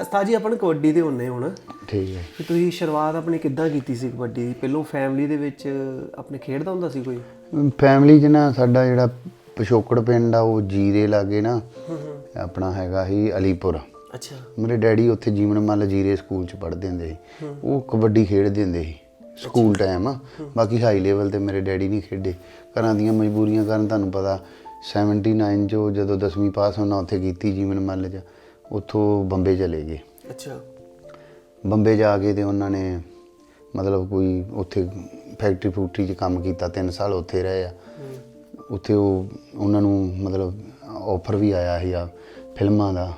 ਉਸਤਾਦ ਜੀ ਆਪਾਂ ਕਬੱਡੀ ਦੇ ਹੁੰਨੇ ਹੁਣ। ਠੀਕ ਹੈ। ਕਿ ਤੁਸੀਂ ਸ਼ੁਰੂਆਤ ਆਪਣੀ ਕਿੱਦਾਂ ਕੀਤੀ ਸੀ ਕਬੱਡੀ ਦੀ? ਪਹਿਲੋਂ ਫੈਮਿਲੀ ਦੇ ਵਿੱਚ ਆਪਣੇ ਖੇਡਦਾ ਹੁੰਦਾ ਸੀ ਕੋਈ? ਫੈਮਿਲੀ 'ਚ ਨਾ ਸਾਡਾ ਜਿਹੜਾ ਪਿਛੋਕੜ ਪਿੰਡ ਆ ਉਹ ਜੀਰੇ ਲਾਗੇ ਨਾ ਆਪਣਾ ਹੈਗਾ ਸੀ ਅਲੀਪੁਰ। ਅੱਛਾ। ਮੇਰੇ ਡੈਡੀ ਉੱਥੇ ਜੀਵਨ ਮੱਲ ਜੀਰੇ ਸਕੂਲ 'ਚ ਪੜ੍ਹਦੇ ਹੁੰਦੇ ਸੀ। ਉਹ ਕਬੱਡੀ ਖੇਡਦੇ ਹੁੰਦੇ ਸੀ ਸਕੂਲ ਟਾਈਮ ਬਾਕੀ ਹਾਈ ਲੈਵਲ ਤੇ ਮੇਰੇ ਡੈਡੀ ਨਹੀਂ ਖੇਡੇ। ਘਰਾਂ ਦੀਆਂ ਮਜਬੂਰੀਆਂ ਕਾਰਨ ਤੁਹਾਨੂੰ ਪਤਾ 79 ਜੋ ਜਦੋਂ 10ਵੀਂ ਪਾਸ ਹੋਣਾ ਉੱਥੇ ਕੀਤੀ ਜੀਵਨ ਮੱਲ 'ਚ। ਉੱਥੋਂ ਬੰਬੇ ਚਲੇ ਗਏ। ਅੱਛਾ। ਬੰਬੇ ਜਾ ਕੇ ਤੇ ਉਹਨਾਂ ਨੇ ਮਤਲਬ ਕੋਈ ਉੱਥੇ ਫੈਕਟਰੀ ਫੂਕਟਰੀ 'ਚ ਕੰਮ ਕੀਤਾ 3 ਸਾਲ ਉੱਥੇ ਰਹੇ ਆ। ਉੱਥੇ ਉਹ ਉਹਨਾਂ ਨੂੰ ਮਤਲਬ ਆਫਰ ਵੀ ਆਇਆ ਸੀ ਆ ਫਿਲਮਾਂ ਦਾ।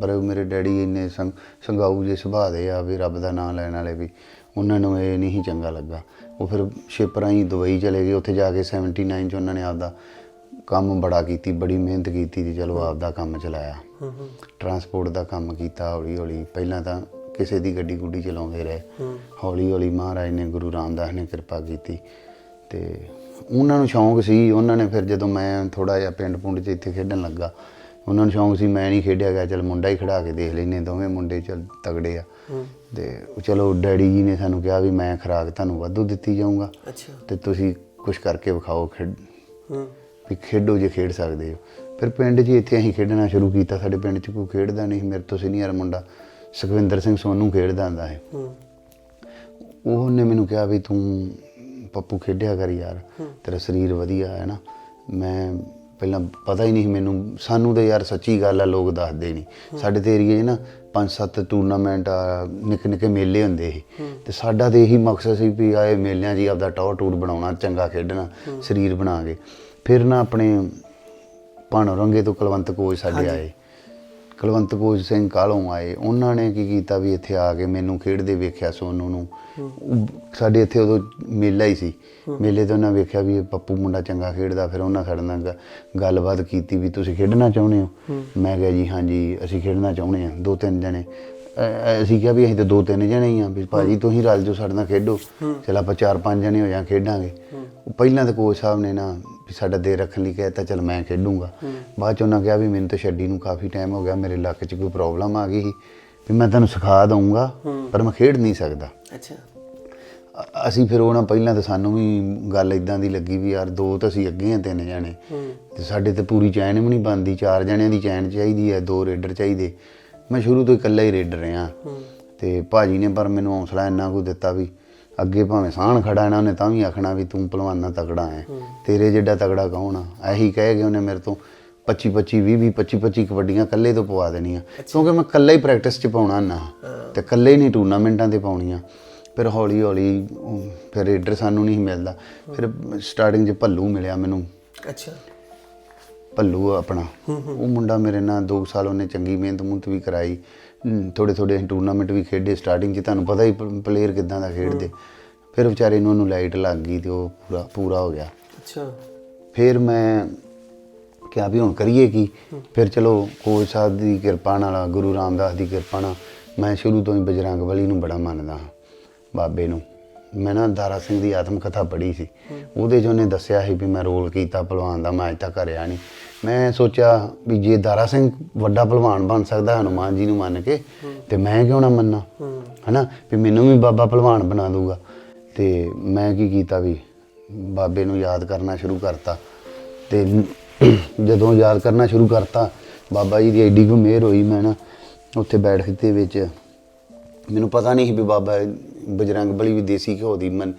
ਪਰ ਮੇਰੇ ਡੈਡੀ ਇੰਨੇ ਸੰਗ- ਸੰਗਾਊ ਜੇ ਸੁਭਾਅ ਦੇ ਆ ਵੀ ਰੱਬ ਦਾ ਨਾਮ ਲੈਣ ਵਾਲੇ ਵੀ। ਉਹਨਾਂ ਨੂੰ ਇਹ ਨਹੀਂ ਚੰਗਾ ਲੱਗਾ। ਉਹ ਫਿਰ ਸ਼ਿਪ ਰਾਹੀਂ ਦੁਬਈ ਚਲੇ ਗਏ। ਉੱਥੇ ਜਾ ਕੇ 79 ਚ ਉਹਨਾਂ ਨੇ ਆਪਦਾ ਕੰਮ ਬੜਾ ਕੀਤੀ ਬੜੀ ਮਿਹਨਤ ਕੀਤੀ ਤੇ ਚਲੋ ਆਪਦਾ ਕੰਮ ਚਲਾਇਆ। ਟਰਾਂਸਪੋਰਟ ਦਾ ਕੰਮ ਕੀਤਾ ਹੌਲੀ ਹੌਲੀ। ਪਹਿਲਾਂ ਤਾਂ ਕਿਸੇ ਦੀ ਗੱਡੀ ਗੁੱਡੀ ਚਲਾਉਂਦੇ ਰਹੇ। ਹੌਲੀ ਹੌਲੀ ਮਹਾਰਾਜ ਨੇ ਗੁਰੂ ਰਾਮਦਾਸ ਨੇ ਕਿਰਪਾ ਕੀਤੀ ਤੇ ਉਹਨਾਂ ਨੂੰ ਸ਼ੌਂਕ ਸੀ। ਉਹਨਾਂ ਨੇ ਫਿਰ ਜਦੋਂ ਮੈਂ ਥੋੜਾ ਜਿਹਾ ਪਿੰਡ ਪੁੰਡ 'ਚ ਇੱਥੇ ਖੇਡਣ ਲੱਗਾ ਉਹਨਾਂ ਨੂੰ ਸ਼ੌਂਕ ਸੀ ਮੈਂ ਨਹੀਂ ਖੇਡਿਆ ਗਿਆ ਚਲ ਮੁੰਡਾ ਹੀ ਖੜਾ ਕੇ ਦੇਖ ਲੈਨੇ ਦੋਵੇਂ ਮੁੰਡੇ ਚਲ ਤਗੜੇ ਆ। ਤੇ ਚਲੋ ਡੈਡੀ ਜੀ ਨੇ ਸਾਨੂੰ ਕਿਹਾ ਵੀ ਮੈਂ ਖਰਾਕ ਤੁਹਾਨੂੰ ਵਾਧੂ ਦਿੱਤੀ ਜਾਊਂਗਾ। ਅੱਛਾ। ਤੇ ਤੁਸੀਂ ਕੁਝ ਕਰਕੇ ਵਿਖਾਓ ਖੇਡ ਵੀ ਖੇਡੋ ਜੇ ਖੇਡ ਸਕਦੇ ਹੋ। ਫਿਰ ਪਿੰਡ 'ਚ ਇੱਥੇ ਅਸੀਂ ਖੇਡਣਾ ਸ਼ੁਰੂ ਕੀਤਾ ਸਾਡੇ ਪਿੰਡ 'ਚ ਕੋਈ ਖੇਡਦਾ ਨਹੀਂ ਮੇਰੇ ਤੋਂ ਸੀਨੀਅਰ ਮੁੰਡਾ ਸੁਖਵਿੰਦਰ ਸਿੰਘ ਸੋਨੂ ਖੇਡਦਾ ਹੁੰਦਾ ਹੈ। ਉਹਨੇ ਮੈਨੂੰ ਕਿਹਾ ਵੀ ਤੂੰ ਪੱਪੂ ਖੇਡਿਆ ਕਰ ਯਾਰ ਤੇਰਾ ਸਰੀਰ ਵਧੀਆ ਹੈ ਨਾ। ਮੈਂ ਪਹਿਲਾਂ ਪਤਾ ਹੀ ਨਹੀਂ ਮੈਨੂੰ ਸਾਨੂੰ ਤਾਂ ਯਾਰ ਸੱਚੀ ਗੱਲ ਆ ਲੋਕ ਦੱਸਦੇ ਨਹੀਂ। ਸਾਡੇ ਤੇ ਏਰੀਏ 'ਚ ਨਾ ਪੰਜ ਸੱਤ ਟੂਰਨਾਮੈਂਟ ਨਿੱਕੇ ਨਿੱਕੇ ਮੇਲੇ ਹੁੰਦੇ ਸੀ। ਤੇ ਸਾਡਾ ਤੇ ਇਹੀ ਮਕਸਦ ਸੀ ਵੀ ਆਏ ਮੇਲਿਆਂ 'ਚ ਆਪਦਾ ਟੌਰ ਟੂਰ ਬਣਾਉਣਾ ਚੰਗਾ ਖੇਡਣਾ ਸਰੀਰ ਬਣਾ ਕੇ। ਫਿਰ ਨਾ ਆਪਣੇ ਭਾਣੋ ਰੰਗੇ ਤੋਂ ਕੁਲਵੰਤ ਕੋਚ ਸਾਡੇ ਆਏ। ਕੁਲਵੰਤ ਕੋਚ ਸਿੰਘ ਕਾਲੋਂ ਆਏ? ਉਹਨਾਂ ਨੇ ਕੀ ਕੀਤਾ ਵੀ ਇੱਥੇ ਆ ਕੇ ਮੈਨੂੰ ਖੇਡਦੇ ਵੇਖਿਆ ਸੋਨੂ ਨੂੰ। ਸਾਡੇ ਇੱਥੇ ਉਦੋਂ ਮੇਲਾ ਹੀ ਸੀ। ਮੇਲੇ ਤੇ ਉਹਨਾਂ ਵੇਖਿਆ ਵੀ ਇਹ ਪੱਪੂ ਮੁੰਡਾ ਚੰਗਾ ਖੇਡਦਾ ਫਿਰ ਉਹਨਾਂ ਸਾਡੇ ਨਾਲ ਗੱਲਬਾਤ ਕੀਤੀ ਵੀ ਤੁਸੀਂ ਖੇਡਣਾ ਚਾਹੁੰਦੇ ਹੋ? ਮੈਂ ਕਿਹਾ ਜੀ ਹਾਂਜੀ ਅਸੀਂ ਖੇਡਣਾ ਚਾਹੁੰਦੇ ਹਾਂ ਦੋ ਤਿੰਨ ਜਣੇ। ਅਸੀਂ ਕਿਹਾ ਵੀ ਅਸੀਂ ਤਾਂ ਦੋ ਤਿੰਨ ਜਣੇ ਹੀ ਆ ਵੀ ਭਾਜੀ ਤੁਸੀਂ ਰਲ ਜਾਓ ਸਾਡੇ ਨਾਲ ਖੇਡੋ। ਚਲ ਆਪਾਂ ਚਾਰ ਪੰਜ ਜਣੇ ਹੋ ਜਾਂ ਖੇਡਾਂਗੇ। ਉਹ ਪਹਿਲਾਂ ਤਾਂ ਕੋਚ ਸਾਹਿਬ ਨੇ ਨਾ ਵੀ ਸਾਡਾ ਦੇ ਰੱਖਣ ਲਈ ਕਹਿਤਾ ਚਲ ਮੈਂ ਖੇਡੂੰਗਾ। ਬਾਅਦ ਚ ਉਹਨਾਂ ਕਿਹਾ ਵੀ ਮੈਨੂੰ ਤਾਂ ਛੱਡੀ ਨੂੰ ਕਾਫੀ ਟਾਈਮ ਹੋ ਗਿਆ ਮੇਰੇ ਲੱਕ 'ਚ ਕੋਈ ਪ੍ਰੋਬਲਮ ਆ ਗਈ ਸੀ। ਵੀ ਮੈਂ ਤੁਹਾਨੂੰ ਸਿਖਾ ਦਊਂਗਾ ਪਰ ਮੈਂ ਖੇਡ ਨਹੀਂ ਸਕਦਾ। ਅੱਛਾ। ਅਸੀਂ ਫਿਰ ਉਹਨਾਂ ਪਹਿਲਾਂ ਤਾਂ ਸਾਨੂੰ ਵੀ ਗੱਲ ਇਦਾਂ ਦੀ ਲੱਗੀ ਵੀ ਯਾਰ ਦੋ ਤਾਂ ਅਸੀਂ ਅੱਗੇ ਆ ਤਿੰਨ ਜਣੇ। ਤੇ ਸਾਡੇ ਤੇ ਪੂਰੀ ਚੈਨ ਵੀ ਨਹੀਂ ਬਣਦੀ ਚਾਰ ਜਣਿਆਂ ਦੀ ਚੈਨ ਚਾਹੀਦੀ ਹੈ ਦੋ ਰੇਡਰ ਚਾਹੀਦੇ। ਮੈਂ ਸ਼ੁਰੂ ਤੋਂ ਇਕੱਲਾ ਹੀ ਰੇਡਰ ਰਿਹਾ। ਤੇ ਭਾਜੀ ਨੇ ਪਰ ਮੈਨੂੰ ਹੌਸਲਾ ਇੰਨਾ ਕੁ ਦਿੱਤਾ ਵੀ ਅੱਗੇ ਭਾਵੇਂ ਸਾਹਣ ਖੜਾ ਇਹਨਾਂ ਨੇ ਤਾਂ ਵੀ ਆਖਣਾ ਵੀ ਤੂੰ ਭਲਵਾਨਾ ਤਗੜਾ ਹੈ। ਤੇਰੇ ਜਿੱਡਾ ਤਗੜਾ ਕੌਣ ਆ? ਇਹੀ ਕਹਿ ਕੇ ਉਹਨੇ ਮੇਰੇ ਤੋਂ 25 25 20 20 25 25 ਕਬੱਡੀਆਂ ਇਕੱਲੇ ਤੋਂ ਪਵਾ ਦੇਣੀਆਂ। ਕਿਉਂਕਿ ਮੈਂ ਇਕੱਲਾ ਹੀ ਪ੍ਰੈਕਟਿਸ 'ਚ ਪਾਉਣਾ ਨਾ ਤੇ ਇਕੱਲੇ ਹੀ ਨਹੀਂ ਟੂਰਨਾਮੈਂਟਾਂ ਤੇ ਪਾਉਣੀਆਂ। ਫਿਰ ਹੌਲੀ ਹੌਲੀ ਫਿਰ ਰੇਡਰ ਸਾਨੂੰ ਨਹੀਂ ਮਿਲਦਾ। ਫਿਰ ਸਟਾਰਟਿੰਗ 'ਚ ਭੱਲੂ ਮਿਲਿਆ ਮੈਨੂੰ। ਅੱਛਾ। ਭੱਲੂ ਆਪਣਾ। ਉਹ ਮੁੰਡਾ ਮੇਰੇ ਨਾਲ 2 ਸਾਲ ਉਹਨੇ ਚੰਗੀ ਮਿਹਨਤ ਮੁਹਨਤ ਵੀ ਕਰਾਈ। ਥੋੜੇ ਥੋੜੇ ਟੂਰਨਾਮੈਂਟ ਵੀ ਖੇਡੇ ਸਟਾਰਟਿੰਗ 'ਚ ਤੁਹਾਨੂੰ ਪਤਾ ਹੀ ਪਲੇਅਰ ਕਿਦਾਂ ਦਾ ਖੇਡਦੇ। ਫਿਰ ਵਿਚਾਰੇ ਨੂੰ ਉਹਨੂੰ ਲਾਈਟ ਲੱਗ ਗਈ ਤੇ ਉਹ ਪੂਰਾ ਪੂਰਾ ਹੋ ਗਿਆ। ਅੱਛਾ। ਫਿਰ ਮੈਂ ਕਿਹਾ ਵੀ ਹੁਣ ਕਰੀਏ ਕੀ? ਫਿਰ ਚਲੋ ਕੋਚ ਸਾਹਿਬ ਦੀ ਕਿਰਪਾ ਨਾਲ ਗੁਰੂ ਰਾਮਦਾਸ ਦੀ ਕਿਰਪਾ ਨਾਲ ਮੈਂ ਸ਼ੁਰੂ ਤੋਂ ਹੀ ਬਜਰੰਗ ਬਲੀ ਨੂੰ ਬੜਾ ਮੰਨਦਾ ਹਾਂ ਬਾਬੇ ਨੂੰ। ਮੈਂ ਨਾ ਦਾਰਾ ਸਿੰਘ ਦੀ ਆਤਮ ਕਥਾ ਪੜ੍ਹੀ ਸੀ। ਉਹਦੇ 'ਚ ਉਹਨੇ ਦੱਸਿਆ ਸੀ ਵੀ ਮੈਂ ਰੋਲ ਕੀਤਾ ਪਹਿਲਵਾਨ ਦਾ, ਮੈਂ ਅਜੇ ਤੱਕ ਕਰਿਆ ਨਹੀਂ। ਮੈਂ ਸੋਚਿਆ ਵੀ ਜੇ ਦਾਰਾ ਸਿੰਘ ਵੱਡਾ ਪਹਿਲਵਾਨ ਬਣ ਸਕਦਾ ਹਨੂਮਾਨ ਜੀ ਨੂੰ ਮੰਨ ਕੇ, ਤੇ ਮੈਂ ਕਿਉਂ ਨਾ ਮੰਨਾਂ? ਹੂੰ ਹਨਾ? ਵੀ ਮੈਨੂੰ ਵੀ ਬਾਬਾ ਪਹਿਲਵਾਨ ਬਣਾ ਦੂਗਾ ਤੇ ਮੈਂ ਕੀ ਕੀਤਾ ਵੀ ਬਾਬੇ ਨੂੰ ਯਾਦ ਕਰਨਾ ਸ਼ੁਰੂ ਕਰਤਾ। ਤੇ ਜਦੋਂ ਯਾਦ ਕਰਨਾ ਸ਼ੁਰੂ ਕਰਤਾ, ਬਾਬਾ ਜੀ ਦੀ ਐਡੀ ਕੁ ਮਿਹਰ ਹੋਈ ਮੈਂ ਨਾ, ਉੱਥੇ ਬੈਠ ਕੇ ਵਿੱਚ। ਮੈਨੂੰ ਪਤਾ ਨਹੀਂ ਸੀ ਵੀ ਬਾਬਾ ਬਜਰੰਗ ਬਲੀ ਵੀ ਦੇਸੀ ਘਿਓ ਦੀ ਮਨ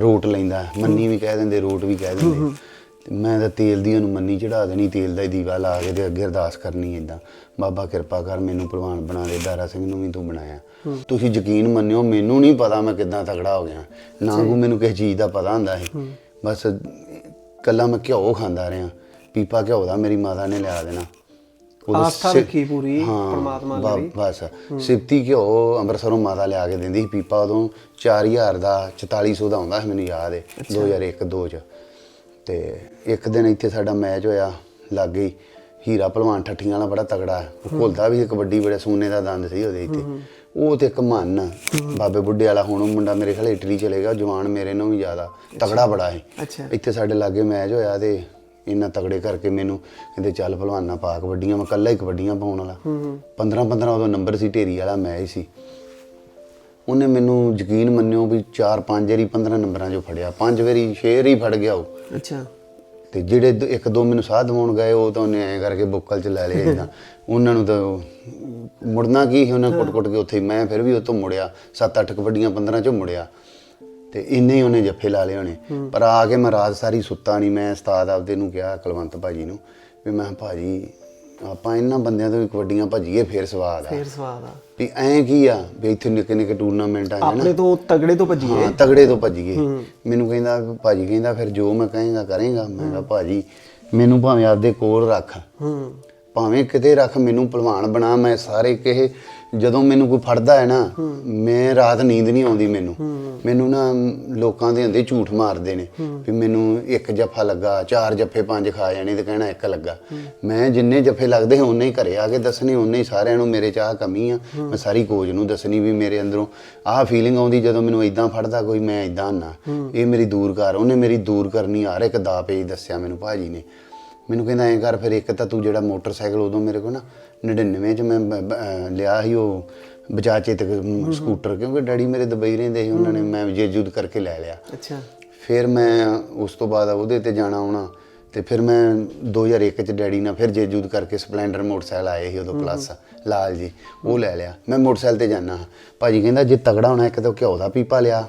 ਰੋਟ ਲੈਂਦਾ। ਮੰਨੀ ਵੀ ਕਹਿ ਦਿੰਦੇ ਰੋਟ ਵੀ ਕਹਿ ਦਿੰਦੇ। ਤੇ ਮੈਂ ਤਾਂ ਤੇਲ ਦੀ ਉਹਨੂੰ ਮੰਨੀ ਚੜਾ ਦੇਣੀ ਤੇਲ ਦਾ ਹੀ ਦੀਵਾ ਲਾ ਕੇ ਤੇ ਅੱਗੇ ਅਰਦਾਸ ਕਰਨੀ ਇਦਾਂ ਬਾਬਾ ਕਿਰਪਾ ਕਰ ਮੈਨੂੰ ਪ੍ਰਵਾਨ ਬਣਾ ਦੇ ਦਾਰਾ ਸਿੰਘ ਨੂੰ ਵੀ ਤੂੰ ਬਣਾਇਆ। ਤੁਸੀਂ ਯਕੀਨ ਮੰਨਿਓ ਮੈਨੂੰ ਨਹੀਂ ਪਤਾ ਮੈਂ ਕਿੱਦਾਂ ਤਗੜਾ ਹੋ ਗਿਆ। ਨਾ ਕੋ ਮੈਨੂੰ ਕਿਸੇ ਚੀਜ਼ ਦਾ ਪਤਾ ਹੁੰਦਾ ਸੀ। ਬਸ ਕੱਲਾ ਮੈਂ ਘਿਓ ਖਾਂਦਾ ਰਿਹਾ। ਪੀਪਾ ਘਿਓ ਦਾ ਮੇਰੀ ਮਾਤਾ ਨੇ ਲਿਆ ਦੇਣਾ। ਆਸਥਾ ਰੱਖੀ ਪੂਰੀ ਪਰਮਾਤਮਾ ਦੀ ਬਸ। ਸਿਫਤੀ ਘਿਓ ਅੰਮ੍ਰਿਤਸਰੋਂ ਮਾਤਾ ਲਿਆ ਕੇ ਦਿੰਦੀ ਸੀ ਪੀਪਾ ਉਦੋਂ। 4000 ਦਾ 4400 ਦਾ ਆਉਂਦਾ ਸੀ ਮੈਨੂੰ ਯਾਦ ਹੈ 2001 2 ਚ। ਤੇ ਇੱਕ ਦਿਨ ਇੱਥੇ ਸਾਡਾ ਮੈਚ ਹੋਇਆ ਲੱਗ ਗਈ। ਹੀਰਾ ਪਹਿਲਵਾਨ ਠੱਠੀਆਂ ਵਾਲਾ ਬੜਾ ਤਗੜਾ ਹੈ। ਉਹ ਘੁਲਦਾ ਵੀ ਕਬੱਡੀ ਬੜਾ ਸੋਨੇ ਦਾ ਦੰਦ ਸੀ ਉਹਦੇ ਇੱਥੇ। ਉਹ ਤੇ ਇੱਕ ਮਨ। ਬਾਬੇ ਬੁੱਢੇ ਵਾਲਾ ਹੁਣ ਉਹ ਮੁੰਡਾ ਮੇਰੇ ਖਲੇ ਇਟਲੀ ਚਲੇਗਾ ਜਵਾਨ ਮੇਰੇ ਨਾਲੋਂ ਵੀ ਜ਼ਿਆਦਾ। ਤਗੜਾ ਬੜਾ ਹੈ ਇੱਥੇ ਸਾਡੇ ਲਾਗੇ ਮੈਚ ਹੋਇਆ ਤੇ ਇੰਨਾ ਤਗੜੇ ਕਰਕੇ ਮੈਨੂੰ ਕਹਿੰਦੇ ਚੱਲ ਭਲਵਾਨਾ ਪਾ ਕਬੱਡੀਆਂ ਮੈਂ ਕੱਲਾ ਹੀ ਕਬੱਡੀਆਂ ਪਾਉਣ ਵਾਲਾ। ਹੂੰ ਹੂੰ 15 15 ਉਦੋਂ ਨੰਬਰ ਸੀ ਢੇਰੀ ਵਾਲਾ ਮੈਂ ਹੀ ਸੀ। ਉਹਨੇ ਮੈਨੂੰ ਯਕੀਨ ਮੰਨਿਓ ਵੀ 4 5 ਵਾਰੀ 15 ਨੰਬਰਾਂ 'ਚੋਂ ਫੜਿਆ। ਪੰਜ ਵਾਰੀ ਸ਼ੇਰ ਹੀ ਫੜ ਗਿਆ ਉਹ। ਅੱਛਾ। ਤੇ ਜਿਹੜੇ ਇੱਕ ਦੋ ਮੈਨੂੰ ਸਾਹ ਦਿਵਾਉਣ ਗਏ ਉਹ ਤਾਂ ਉਹਨੇ ਐਂ ਕਰਕੇ ਬੁੱਕਲ ਚ ਲੈ ਲਏ ਇਦਾਂ ਉਹਨਾਂ ਨੂੰ ਤਾਂ ਮੁੜਨਾ ਕੀ ਸੀ? ਉਹਨਾਂ ਕੁੱਟ-ਕੁੱਟ ਕੇ ਉੱਥੇ। ਮੈਂ ਫਿਰ ਵੀ ਉਹ ਤੋਂ ਮੁੜਿਆ 7-8 ਕਬੱਡੀਆਂ 15 ਚੋਂ ਮੁੜਿਆ। ਤੇ ਇੰਨੇ ਹੀ ਉਹਨੇ ਜੱਫੇ ਲਾ ਲਏ ਹੋਣੇ ਪਰ ਆ ਕੇ ਮੈਂ ਰਾਤ ਸਾਰੀ ਸੁੱਤਾ ਨਹੀਂ ਮੈਂ ਉਸਤਾਦ ਆਪਦੇ ਨੂੰ ਕਿਹਾ ਕੁਲਵੰਤ ਭਾਜੀ ਨੂੰ ਵੀ ਮੈਂ ਕਿਹਾ, ਭਾਜੀ ਆਪਾਂ ਇਹਨਾਂ ਬੰਦਿਆਂ ਤੋਂ ਵੀ ਕਬੱਡੀਆਂ ਭੱਜੀਏ ਫੇਰ ਸਵਾਦ ਆ। ਫੇਰ ਸਵਾਦ ਆ। ਵੀ ਐਂ ਕੀ ਆ ਵੀ ਇੱਥੇ ਨਿੱਕੇ ਨਿੱਕੇ ਟੂਰਨਾਮੈਂਟ ਆ ਨਾ ਆਪਣੇ ਤੋਂ ਤਗੜੇ ਤੋਂ ਭੱਜੀਏ। ਹਾਂ ਤਗੜੇ ਤੋਂ ਭੱਜ ਗਏ ਮੈਨੂੰ ਕਹਿੰਦਾ ਭਾਜੀ ਕਹਿੰਦਾ ਫਿਰ ਜੋ ਮੈਂ ਕਹੇਗਾ ਕਰੇਗਾ। ਮੈਂ ਕਿਹਾ ਭਾਜੀ ਮੈਨੂੰ ਭਾਵੇਂ ਆਪਦੇ ਕੋਲ ਰੱਖ। ਹੂੰ। ਭਾਵੇਂ ਕਿਤੇ ਰੱਖ ਮੈਨੂੰ ਪਹਿਲਵਾਨ ਬਣਾ ਮੈਂ ਸਾਰੇ ਕਿਹ ਜਦੋਂ ਮੈਨੂੰ ਕੋਈ ਫੜਦਾ ਹੈ ਨਾ ਮੈਂ ਰਾਤ ਨੀਂਦ ਨਹੀਂ ਆਉਂਦੀ ਮੈਨੂੰ। ਮੈਨੂੰ ਨਾ ਲੋਕਾਂ ਦੇ ਹੁੰਦੇ ਝੂਠ ਮਾਰਦੇ ਨੇ ਵੀ ਮੈਨੂੰ ਇੱਕ ਜੱਫਾ ਲੱਗਾ ਚਾਰ ਜੱਫੇ ਪੰਜ ਖਾ ਜਾਣੇ ਤੇ ਕਹਿਣਾ ਇੱਕ ਲੱਗਾ। ਮੈਂ ਜਿੰਨੇ ਜੱਫੇ ਲੱਗਦੇ ਉਹਨੇ ਹੀ ਘਰੇ ਆ ਕੇ ਦੱਸਣੇ ਉਹਨੇ ਹੀ ਸਾਰਿਆਂ ਨੂੰ ਮੇਰੇ ਚ ਆਹ ਕਮੀ ਆ। ਮੈਂ ਸਾਰੀ ਕੋਚ ਨੂੰ ਦੱਸਣੀ ਵੀ ਮੇਰੇ ਅੰਦਰੋਂ ਆਹ ਫੀਲਿੰਗ ਆਉਂਦੀ ਜਦੋਂ ਮੈਨੂੰ ਇਦਾਂ ਫੜਦਾ ਕੋਈ ਮੈਂ ਇਦਾਂ ਨਾ ਇਹ ਮੇਰੀ ਦੂਰ ਕਰ ਉਹਨੇ ਮੇਰੀ ਦੂਰ ਕਰਨੀ ਹਰ ਇੱਕ ਦਾ ਪੇਜ ਦੱਸਿਆ ਮੈਨੂੰ ਭਾਜੀ ਨੇ। ਮੈਨੂੰ ਕਹਿੰਦਾ ਐਂ ਕਰ ਫਿਰ ਇੱਕ ਤਾਂ ਤੂੰ ਜਿਹੜਾ ਮੋਟਰਸਾਈਕਲ ਉਦੋਂ ਮੇਰੇ ਕੋਲ ਨਾ 99 ਚ ਮੈਂ ਬ- ਬ- ਅਹ ਲਿਆ ਸੀ ਉਹ ਬਜਾਜ ਚੇਤਕ ਸਕੂਟਰ ਕਿਉਂਕਿ ਡੈਡੀ ਮੇਰੇ ਦੁਬਈ ਰਹਿੰਦੇ ਸੀ ਉਹਨਾਂ ਨੇ ਮੈਂ ਜੇਜੂਦ ਕਰਕੇ ਲੈ ਲਿਆ। ਅੱਛਾ। ਫਿਰ ਮੈਂ ਉਸ ਤੋਂ ਬਾਅਦ ਉਹਦੇ ਤੇ ਜਾਣਾ ਆਉਣਾ ਤੇ ਫਿਰ ਮੈਂ 2001 ਚ ਡੈਡੀ ਨਾਲ ਫਿਰ ਜੇਜੂਦ ਕਰਕੇ ਸਪਲੈਂਡਰ ਮੋਟਰਸਾਈਕਲ ਆਏ ਸੀ ਉਦੋਂ ਪਲੱਸ ਲਾਲ ਜੀ ਉਹ ਲੈ ਲਿਆ। ਮੈਂ ਮੋਟਰਸਾਈਕਲ ਤੇ ਜਾਣਾ ਭਾਜੀ ਕਹਿੰਦਾ ਜੇ ਤਗੜਾ ਹੋਣਾ ਇੱਕ ਤਾਂ ਘਿਓ ਦਾ ਪੀਪਾ ਲਿਆ।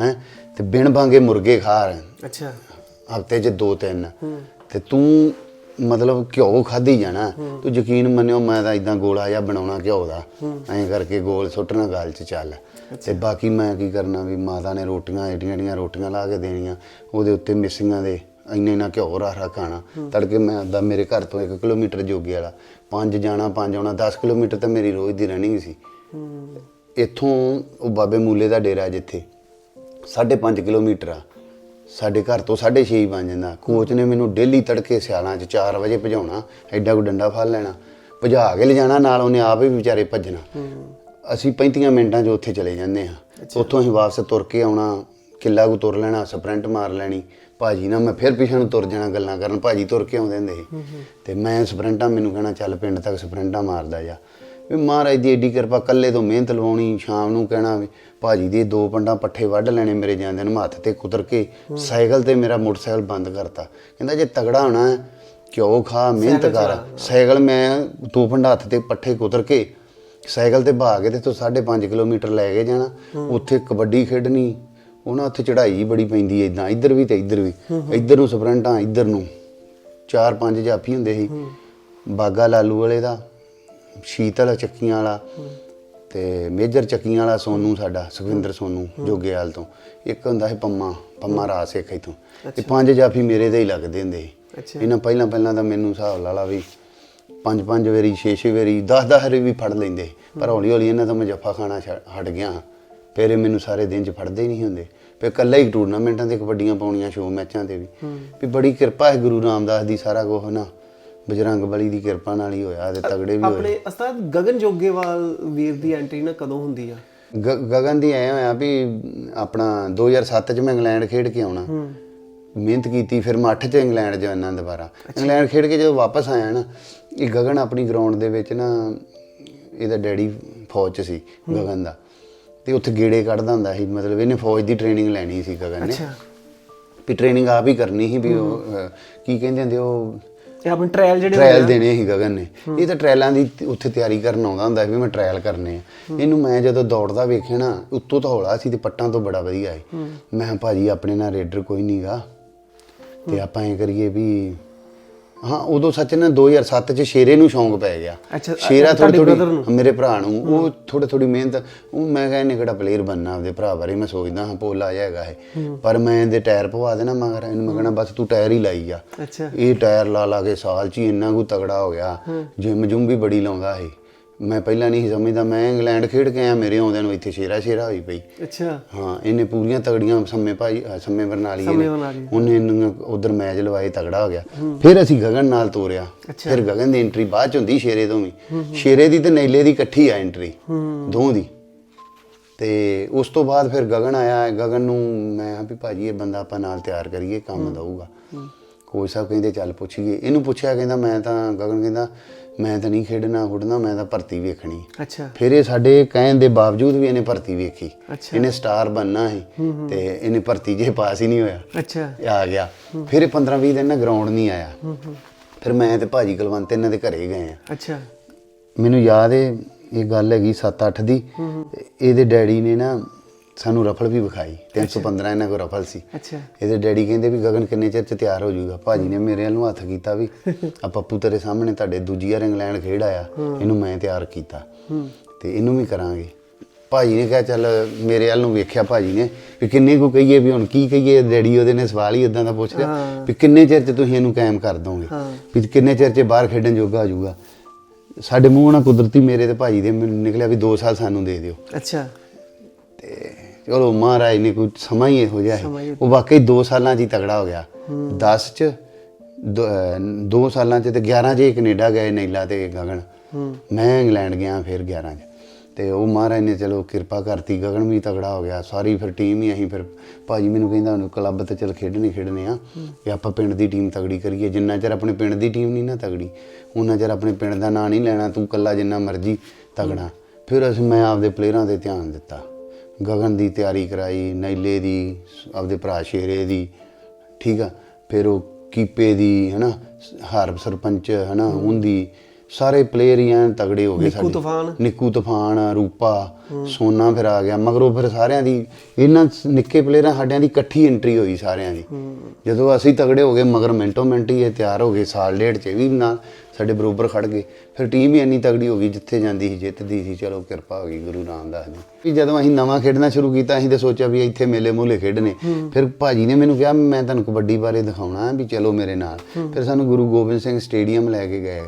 ਹੈ। ਤੇ ਬਿਨ ਭਾਂਗੇ ਮੁਰਗੇ ਖਾ ਅੱਛਾ। ਹਫ਼ਤੇ 'ਚ ਦੋ ਤਿੰਨ। ਤੇ ਤੂੰ ਮਤਲਬ ਘਿਓ ਖਾਦੀ ਜਾਣਾ। ਤੂੰ ਯਕੀਨ ਮੰਨਿਓ ਮੈਂ ਤਾਂ ਇਦਾਂ ਗੋਲਾ ਜਿਹਾ ਬਣਾਉਣਾ ਘਿਓ ਦਾ। ਐਂ ਕਰਕੇ ਗੋਲ ਸੁੱਟਣਾ ਗਾਲ 'ਚ ਚੱਲ। ਤੇ ਬਾਕੀ ਮੈਂ ਕੀ ਕਰਨਾ ਵੀ ਮਾਤਾ ਨੇ ਰੋਟੀਆਂ ਏਡੀਆਂ ਏਡੀਆਂ ਰੋਟੀਆਂ ਲਾ ਕੇ ਦੇਣੀਆਂ। ਉਹਦੇ ਉੱਤੇ ਮਿਸੀਆਂ ਦੇ ਇੰਨੇ ਨਾ ਘਿਓ ਰਾਹ ਰਾਹ ਖਾਣਾ। ਤੜਕੇ ਮੈਂ ਆਦਾ ਮੇਰੇ ਘਰ ਤੋਂ 1 ਕਿਲੋਮੀਟਰ ਜੋਗੇ ਵਾਲਾ। ਪੰਜ ਜਾਣਾ ਪੰਜ ਆਉਣਾ 10 ਕਿਲੋਮੀਟਰ ਤਾਂ ਮੇਰੀ ਰੋਜ਼ ਦੀ ਰਨਿੰਗ ਸੀ। ਇੱਥੋਂ ਉਹ ਬਾਬੇ ਮੂਲੇ ਦਾ ਡੇਰਾ ਜਿੱਥੇ 5.5 ਕਿਲੋਮੀਟਰ ਆ। ਸਾਡੇ ਘਰ ਤੋਂ 6:30 ਬਣ ਜਾਂਦਾ। ਕੋਚ ਨੇ ਮੈਨੂੰ ਡੇਲੀ ਤੜਕੇ ਸਿਆਲਾਂ 'ਚ 4 ਵਜੇ ਭਜਾਉਣਾ ਐਡਾ ਕੋ ਡੰਡਾ ਫੜ ਲੈਣਾ ਭਜਾ ਕੇ ਲਿਜਾਣਾ ਨਾਲ ਉਹਨੇ ਆਪ ਹੀ ਵਿਚਾਰੇ ਭੱਜਣਾ। ਅਸੀਂ 35 ਮਿੰਟਾਂ 'ਚ ਉੱਥੇ ਚਲੇ ਜਾਂਦੇ ਆ ਉੱਥੋਂ ਅਸੀਂ ਵਾਪਸ ਤੁਰ ਕੇ ਆਉਣਾ ਕਿੱਲਾ ਕੋ ਤੁਰ ਲੈਣਾ ਸਪ੍ਰਿੰਟ ਮਾਰ ਲੈਣੀ। ਭਾਜੀ ਨਾਲ ਮੈਂ ਫਿਰ ਪਿਛਾਂ ਨੂੰ ਤੁਰ ਜਾਣਾ ਗੱਲਾਂ ਕਰਨ ਭਾਜੀ ਤੁਰ ਕੇ ਆਉਂਦੇ ਹੁੰਦੇ ਸੀ। ਤੇ ਮੈਂ ਸਪ੍ਰਿੰਟਾਂ ਮੈਨੂੰ ਕਹਿਣਾ ਚੱਲ ਪਿੰਡ ਤੱਕ ਸਪ੍ਰਿੰਟਾਂ ਮਾਰਦਾ ਜਾ। ਵੀ ਮਹਾਰਾਜ ਦੀ ਏਡੀ ਕਿਰਪਾ ਕੱਲੇ ਤੋਂ ਮਿਹਨਤ ਲਵਾਉਣੀ ਸ਼ਾਮ ਨੂੰ ਕਹਿਣਾ ਵੀ ਭਾਜੀ ਦੇ ਦੋ ਪੰਡਾਂ ਪੱਠੇ ਵੱਢ ਲੈਣੇ ਮੇਰੇ ਜਾਂਦੇ ਨੂੰ ਹੱਥ ਤੇ ਕੁਤਰ ਕੇ ਸਾਈਕਲ ਤੇ ਮੇਰਾ ਮੋਟਰਸਾਈਕਲ ਬੰਦ ਕਰਤਾ। ਕਹਿੰਦਾ ਜੇ ਤਗੜਾ ਹੋਣਾ ਹੈ ਘਿਓ ਖਾ ਮਿਹਨਤ ਕਰ। ਸਾਈਕਲ ਮੈਂ ਦੋ ਪੰਡਾ ਹੱਥ ਤੇ ਪੱਠੇ ਕੁਤਰ ਕੇ ਸਾਈਕਲ ਤੇ ਭਾ ਕੇ ਤੇ ਤੂੰ 5.5 ਕਿਲੋਮੀਟਰ ਲੈ ਕੇ ਜਾਣਾ। ਉੱਥੇ ਕਬੱਡੀ ਖੇਡਣੀ ਉਹਨਾਂ ਉੱਥੇ ਚੜ੍ਹਾਈ ਬੜੀ ਪੈਂਦੀ ਐ ਇਦਾਂ ਇੱਧਰ ਵੀ ਤੇ ਇੱਧਰ ਵੀ। ਇੱਧਰ ਨੂੰ ਸਪਰੰਟਾਂ ਇੱਧਰ ਨੂੰ। ਚਾਰ ਪੰਜ ਜਾਫੀ ਹੁੰਦੇ ਸੀ। ਬਾਗਾ ਲਾਲੂ ਵਾਲੇ ਦਾ ਸ਼ੀਤਲ ਚੱਕੀਆਂ ਵਾਲਾ ਤੇ ਮੇਜਰ ਚੱਕੀਆਂ ਵਾਲਾ ਸੋਨੂ ਸਾਡਾ ਸੁਖਵਿੰਦਰ ਸੋਨੂ ਜੋਗੇਵਾਲ ਤੋਂ। ਇੱਕ ਹੁੰਦਾ ਸੀ ਪੰਮਾ ਪੰਮਾ ਰਾਜ ਸਿੱਖ ਇਥੋਂ। ਤੇ ਪੰਜ ਜਾਫੀ ਮੇਰੇ ਤੇ ਹੀ ਲੱਗਦੇ ਹੁੰਦੇ ਸੀ। ਇਹਨਾਂ ਪਹਿਲਾਂ ਪਹਿਲਾਂ ਤਾਂ ਮੈਨੂੰ ਹਿਸਾਬ ਲਾ ਲਾ ਵੀ ਪੰਜ ਪੰਜ ਵਾਰੀ ਛੇ ਛੇ ਵਾਰੀ 10 10 ਵਾਰੀ ਵੀ ਫੜ ਲੈਂਦੇ। ਪਰ ਹੌਲੀ ਹੌਲੀ ਇਹਨਾਂ ਤੋਂ ਮੈਂ ਜੱਫਾ ਖਾਣਾ ਛੱਡ- ਹਟ ਗਿਆ ਫਿਰ ਇਹ ਮੈਨੂੰ ਸਾਰੇ ਦਿਨ ਚ ਫੜਦੇ ਨਹੀਂ ਹੁੰਦੇ। ਫਿਰ ਇਕੱਲਾ ਹੀ ਟੂਰਨਾਮੈਂਟਾਂ ਤੇ ਕਬੱਡੀਆਂ ਪਾਉਣੀਆਂ ਸ਼ੋਅ ਮੈਚਾਂ ਤੇ ਵੀ। ਵੀ ਬੜੀ ਕਿਰਪਾ ਹੈ ਗੁਰੂ ਰਾਮਦਾਸ ਦੀ ਸਾਰਾ ਕੁਝ ਨਾ ਬਜਰੰਗ ਬਲੀ ਦੀ ਕਿਰਪਾ ਨਾਲ ਹੀ ਹੋਇਆ ਤੇ ਤਗੜੇ ਵੀ ਹੋਏ। ਆਪਣੇ ਉਸਤਾਦ ਗਗਨ ਜੋਗੇਵਾਲ ਵੀਰ ਦੀ ਐਂਟਰੀ ਨਾ ਕਦੋਂ ਹੁੰਦੀ ਆ? ਗਗਨ ਦੀ ਐ ਹੋਇਆ ਵੀ ਆਪਣਾ 2007 ਚ ਮੈਂ ਇੰਗਲੈਂਡ ਖੇਡ ਕੇ ਆਉਣਾ। ਮਿਹਨਤ ਕੀਤੀ ਫਿਰ ਮੈਂ 8 ਚ ਇੰਗਲੈਂਡ ਜਾਣਾ ਦੁਬਾਰਾ। ਇੰਗਲੈਂਡ ਖੇਡ ਕੇ ਜਦੋਂ ਵਾਪਸ ਆਇਆ ਨਾ ਇਹ ਗਗਨ ਆਪਣੀ ਗਰਾਊਂਡ ਦੇ ਵਿੱਚ ਨਾ ਇਹਦਾ ਡੈਡੀ ਫੌਜ ਚ ਸੀ ਗਗਨ ਦਾ। ਤੇ ਉੱਥੇ ਗੇੜੇ ਕੱਢਦਾ ਹੁੰਦਾ ਸੀ ਮਤਲਬ ਇਹਨੇ ਫੌਜ ਦੀ ਟ੍ਰੇਨਿੰਗ ਲੈਣੀ ਸੀ ਗਗਨ ਨੇ। ਅੱਛਾ। ਵੀ ਟ੍ਰੇਨਿੰਗ ਆਪ ਹੀ ਕਰਨੀ ਸੀ ਵੀ ਉਹ ਕੀ ਕਹਿੰਦੇ ਹੁੰਦੇ ਉਹ ਇਹ ਆਪਣੇ ਟ੍ਰਾਇਲ ਜਿਹੜੇ ਟ੍ਰਾਇਲ ਦੇਣੇ ਸੀ ਗਗਨ ਨੇ ਇਹ ਤਾਂ ਟ੍ਰਾਇਲਾਂ ਦੀ ਉੱਥੇ ਤਿਆਰੀ ਕਰਨ ਆਉਂਦਾ ਹੁੰਦਾ ਵੀ ਮੈਂ ਟ੍ਰਾਇਲ ਕਰਨੇ ਆ। ਇਹਨੂੰ ਮੈਂ ਜਦੋਂ ਦੌੜਦਾ ਵੇਖਿਆ ਨਾ ਉੱਤੋਂ ਤਾਂ ਹੌਲਾ ਸੀ ਤੇ ਪੱਟਾਂ ਤੋਂ ਬੜਾ ਵਧੀਆ ਹੈ ਮੈਂ ਭਾਜੀ ਆਪਣੇ ਨਾਲ ਰੇਡਰ ਕੋਈ ਨਹੀਂਗਾ ਤੇ ਆਪਾਂ ਐ ਕਰੀਏ ਵੀ ਹਾਂ ਉਦੋਂ ਸੱਚ ਨਾ 2007 ਚ ਸ਼ੇਰੇ ਨੂੰ ਸ਼ੌਂਕ ਪੈ ਗਿਆ। ਅੱਛਾ, ਸ਼ੇਰਾ ਥੋੜੀ ਤੁਹਾਡੇ brother ਨੂੰ? ਥੋੜੀ ਮੇਰੇ ਭਰਾ ਨੂੰ ਉਹ ਥੋੜੀ ਥੋੜੀ ਮਿਹਨਤ ਉਹ ਮੈਂ ਕਹਿੰਦਾ ਇਹਨੇ ਕਿਹੜਾ ਪਲੇਅਰ ਬੰਨਾ ਆਪਦੇ ਭਰਾ ਬਾਰੇ ਮੈਂ ਸੋਚਦਾ ਹਾਂ ਪੋਲਾ ਜਾਏਗਾ ਇਹ। ਪਰ ਮੈਂ ਇਹਦੇ ਟਾਇਰ ਪਵਾ ਦੇਣਾ ਮਗਰ ਇਹਨੂੰ ਮੈਂ ਕਹਿਣਾ ਬਸ ਤੂੰ ਟਾਇਰ ਹੀ ਲਾਈ ਜਾ ਅੱਛਾ। ਇਹ ਟਾਇਰ ਲਾ ਲਾ ਕੇ ਸਾਲ ਚ ਹੀ ਇੰਨਾ ਕੁ ਤਗੜਾ ਹੋ ਗਿਆ ਜਿਮ ਜੁਮ ਵੀ ਬੜੀ ਲਾਉਂਦਾ ਸੀ ਮੈਂ ਪਹਿਲਾਂ ਨਹੀਂ ਸੀ ਸਮਝਦਾ ਮੈਂ ਇੰਗਲੈਂਡ ਖੇਡ ਕੇ ਆਇਆ ਮੇਰੇ ਆਉਂਦਿਆਂ ਨੂੰ ਇੱਥੇ ਸ਼ੇਰਾ ਸ਼ੇਰਾ ਹੋਈ ਪਈ। ਅੱਛਾ। ਹਾਂ ਇਹਨੇ ਪੂਰੀਆਂ ਤਗੜੀਆਂ ਸੰਮੇ ਭਾਈ ਸੰਮੇ ਬਰਨਾਲੀ ਬਰਨਾਲੀ। ਉਹਨੇ ਇਹਨੂੰ ਉਧਰ ਮੈਚ ਲਵਾਏ ਤਗੜਾ ਹੋ ਗਿਆ। ਫਿਰ ਅਸੀਂ ਗਗਨ ਨਾਲ ਤੋਰਿਆ। ਫਿਰ ਗਗਨ ਦੀ ਐਂਟਰੀ ਬਾਅਦ ਚ ਹੁੰਦੀ ਸ਼ੇਰੇ ਤੋਂ ਵੀ। ਸ਼ੇਰੇ ਦੀ ਤੇ ਨੈਲੇ ਦੀ ਇਕੱਠੀ ਆ ਐਂਟਰੀ ਦੋਹਾਂ ਦੀ। ਤੇ ਉਸ ਤੋਂ ਬਾਅਦ ਫਿਰ ਗਗਨ ਆਇਆ ਗਗਨ ਨੂੰ ਮੈਂ ਕਿਹਾ ਵੀ ਭਾਜੀ ਇਹ ਬੰਦਾ ਆਪਾਂ ਨਾਲ ਤਿਆਰ ਕਰੀਏ ਕੰਮ ਦਊਗਾ। ਕੋਚ ਸਾਹਿਬ ਕਹਿੰਦੇ ਚੱਲ ਪੁੱਛੀਏ। ਇਹਨੂੰ ਪੁੱਛਿਆ ਕਹਿੰਦਾ ਮੈਂ ਤਾਂ ਗਗਨ ਕਹਿੰਦਾ ਮੈਂ ਤਾਂ ਨਹੀਂ ਖੇਡਣਾ ਖੁੱਡਣਾ ਮੈਂ ਤਾਂ ਭਰਤੀ ਵੇਖਣੀ। ਅੱਛਾ। ਫਿਰ ਇਹ ਸਾਡੇ ਕਹਿਣ ਦੇ ਬਾਵਜੂਦ ਵੀ ਇਹਨੇ ਭਰਤੀ ਵੇਖੀ। ਇਹਨੇ ਸਟਾਰ ਬਣਨਾ ਸੀ ਤੇ ਇਹਨੇ ਭਰਤੀ ਜੇ ਪਾਸ ਹੀ ਨਹੀਂ ਹੋਇਆ। ਅੱਛਾ। ਆ ਗਿਆ। ਫਿਰ ਇਹ 15 20 ਦਿਨ ਨਾ ਗਰਾਊਂਡ ਨਹੀਂ ਆਇਆ। ਫਿਰ ਮੈਂ ਤੇ ਭਾਜੀ ਕੁਲਵੰਤ ਇਹਨਾਂ ਦੇ ਘਰੇ ਗਏ ਆ। ਅੱਛਾ। ਮੈਨੂੰ ਯਾਦ ਹੈ ਇਹ ਗੱਲ ਹੈਗੀ 7-8 ਦੀ। ਇਹਦੇ ਡੈਡੀ ਨੇ ਨਾ ਸਾਨੂੰ ਰਫਲ ਵੀ ਵਿਖਾਈ 315 ਇਹਨਾਂ ਕੋਲ ਰਫਲ ਸੀ। ਅੱਛਾ। ਇਹਦੇ ਡੈਡੀ ਕਹਿੰਦੇ ਵੀ ਗਗਨ ਕਿੰਨੇ ਚਿਰ ਚ ਤਿਆਰ ਹੋ ਜਾਊਗਾ? ਭਾਜੀ ਨੇ ਮੇਰੇ ਵੱਲ ਨੂੰ ਹੱਥ ਕੀਤਾ ਵੀ ਆ ਪੱਪੂ ਤੇਰੇ ਸਾਹਮਣੇ ਤੁਹਾਡੇ ਦੂਜੀ ਵਾਰ ਇੰਗਲੈਂਡ ਖੇਡ ਆਇਆ ਇਹਨੂੰ ਮੈਂ ਤਿਆਰ ਕੀਤਾ। ਤੇ ਇਹਨੂੰ ਵੀ ਕਰਾਂਗੇ। ਭਾਜੀ ਨੇ ਕਿਹਾ ਚੱਲ ਮੇਰੇ ਵੱਲ ਨੂੰ ਵੇਖਿਆ ਭਾਜੀ ਨੇ ਵੀ ਕਿੰਨੇ ਕੋ ਕਹੀਏ ਵੀ ਹੁਣ ਕੀ ਕਹੀਏ ਡੈਡੀ ਉਹਦੇ ਨੇ ਸਵਾਲ ਹੀ ਇਦਾਂ ਦਾ ਪੁੱਛ ਲਿਆ। ਵੀ ਕਿੰਨੇ ਚਿਰ ਚ ਤੁਸੀਂ ਇਹਨੂੰ ਕਾਇਮ ਕਰ ਦੋਗੇ। ਵੀ ਕਿੰਨੇ ਚਿਰ ਚ ਬਾਹਰ ਖੇਡਣ ਜੋਗਾ ਹੋ ਜਾਊਗਾ? ਸਾਡੇ ਮੂੰਹ ਨਾਲ ਕੁਦਰਤੀ ਮੇਰੇ ਤੇ ਭਾਜੀ ਦੇ ਮੈਨੂੰ ਨਿਕਲਿਆ ਵੀ 2 ਸਾਲ ਸਾਨੂੰ ਦੇ ਦਿਓ। ਅੱਛਾ। ਤੇ ਚਲੋ ਮਹਾਰਾਜ ਨੇ ਕੋਈ ਸਮਾਂ ਹੀ ਇਹੋ ਜਿਹਾ ਹੀ ਉਹ ਵਾਕਈ 2 ਸਾਲਾਂ 'ਚ ਹੀ ਤਗੜਾ ਹੋ ਗਿਆ। 10 'ਚ 2 ਸਾਲਾਂ 'ਚ ਤੇ 11 'ਚ ਹੀ ਕੈਨੇਡਾ ਗਏ ਨੈਲਾ ਤੇ ਗਗਨ। ਮੈਂ ਇੰਗਲੈਂਡ ਗਿਆ ਫਿਰ 11 'ਚ। ਤੇ ਉਹ ਮਹਾਰਾਜ ਨੇ ਚਲੋ ਕਿਰਪਾ ਕਰਤੀ ਗਗਨ ਵੀ ਤਗੜਾ ਹੋ ਗਿਆ। ਸਾਰੀ ਫਿਰ ਟੀਮ ਹੀ ਅਸੀਂ ਫਿਰ ਭਾਜੀ ਮੈਨੂੰ ਕਹਿੰਦਾ ਹੁਣ ਕਲੱਬ ਤੇ ਚਲ ਖੇਡਣੇ ਖੇਡਣੇ ਆ। ਕਿ ਆਪਾਂ ਪਿੰਡ ਦੀ ਟੀਮ ਤਗੜੀ ਕਰੀਏ। ਜਿੰਨਾ ਚਿਰ ਆਪਣੇ ਪਿੰਡ ਦੀ ਟੀਮ ਨਹੀਂ ਨਾ ਤਗੜੀ ਉਹਨਾਂ ਚਿਰ ਆਪਣੇ ਪਿੰਡ ਦਾ ਨਾਂ ਨਹੀਂ ਲੈਣਾ। ਤੂੰ ਕੱਲਾ ਜਿੰਨਾ ਮਰਜ਼ੀ ਤਗੜਾ ਫਿਰ ਅਸੀਂ ਮੈਂ ਆਪਦੇ ਪਲੇਅਰਾਂ ਤੇ ਧਿਆਨ ਦਿੱਤਾ। ਗਗਨ ਦੀ ਤਿਆਰੀ ਕਰਾਈ ਨੈਲੇ ਦੀ ਆਪਦੇ ਭਰਾ ਸ਼ੇਰੇ ਦੀ ਠੀਕ ਆ? ਫਿਰ ਉਹ ਕੀਪੇ ਦੀ ਹਨਾ ਹਾਰਬ ਸਰਪੰਚ ਹਨਾ ਉਹਦੀ ਸਾਰੇ ਪਲੇਅਰ ਹੀ ਐਨ ਤਗੜੇ ਹੋ ਗਏ ਨਿੱਕੂ ਤੂਫਾਨ। ਨਿੱਕੂ ਤੂਫਾਨ ਰੂਪਾ ਸੋਨਾ ਫਿਰ ਆ ਗਿਆ। ਮਗਰੋਂ ਫਿਰ ਸਾਰਿਆਂ ਦੀ ਇਹਨਾਂ ਨਿੱਕੇ ਪਲੇਅਰਾਂ ਸਾਡਿਆਂ ਦੀ ਇਕੱਠੀ ਐਂਟਰੀ ਹੋਈ ਸਾਰਿਆਂ ਦੀ। ਜਦੋਂ ਅਸੀਂ ਤਗੜੇ ਹੋ ਗਏ ਮਗਰ ਮਿੰਟੋ ਮਿੰਟ ਹੀ ਇਹ ਤਿਆਰ ਹੋ ਗਏ ਸਾਲ ਡੇਢ ਚ ਇਹ ਵੀ ਨਾਲ ਸਾਡੇ ਬਰੋਬਰ ਖੜ ਗਏ। ਫਿਰ ਟੀਮ ਹੀ ਇੰਨੀ ਤਗੜੀ ਹੋ ਗਈ ਜਿੱਥੇ ਜਾਂਦੀ ਸੀ ਜਿੱਤਦੀ ਸੀ। ਚਲੋ ਕਿਰਪਾ ਹੋ ਗਈ ਗੁਰੂ ਰਾਮਦਾਸ ਦੀ ਵੀ ਜਦੋਂ ਅਸੀਂ ਨਵਾਂ ਖੇਡਣਾ ਸ਼ੁਰੂ ਕੀਤਾ ਅਸੀਂ ਤਾਂ ਸੋਚਿਆ ਵੀ ਇੱਥੇ ਮੇਲੇ ਮੂਲੇ ਖੇਡਣੇ। ਫਿਰ ਭਾਜੀ ਨੇ ਮੈਨੂੰ ਕਿਹਾ ਮੈਂ ਤੁਹਾਨੂੰ ਕਬੱਡੀ ਬਾਰੇ ਦਿਖਾਉਣਾ ਵੀ ਚਲੋ ਮੇਰੇ ਨਾਲ। ਫਿਰ ਸਾਨੂੰ ਗੁਰੂ ਗੋਬਿੰਦ ਸਿੰਘ ਸਟੇਡੀਅਮ ਲੈ ਕੇ ਗਏ।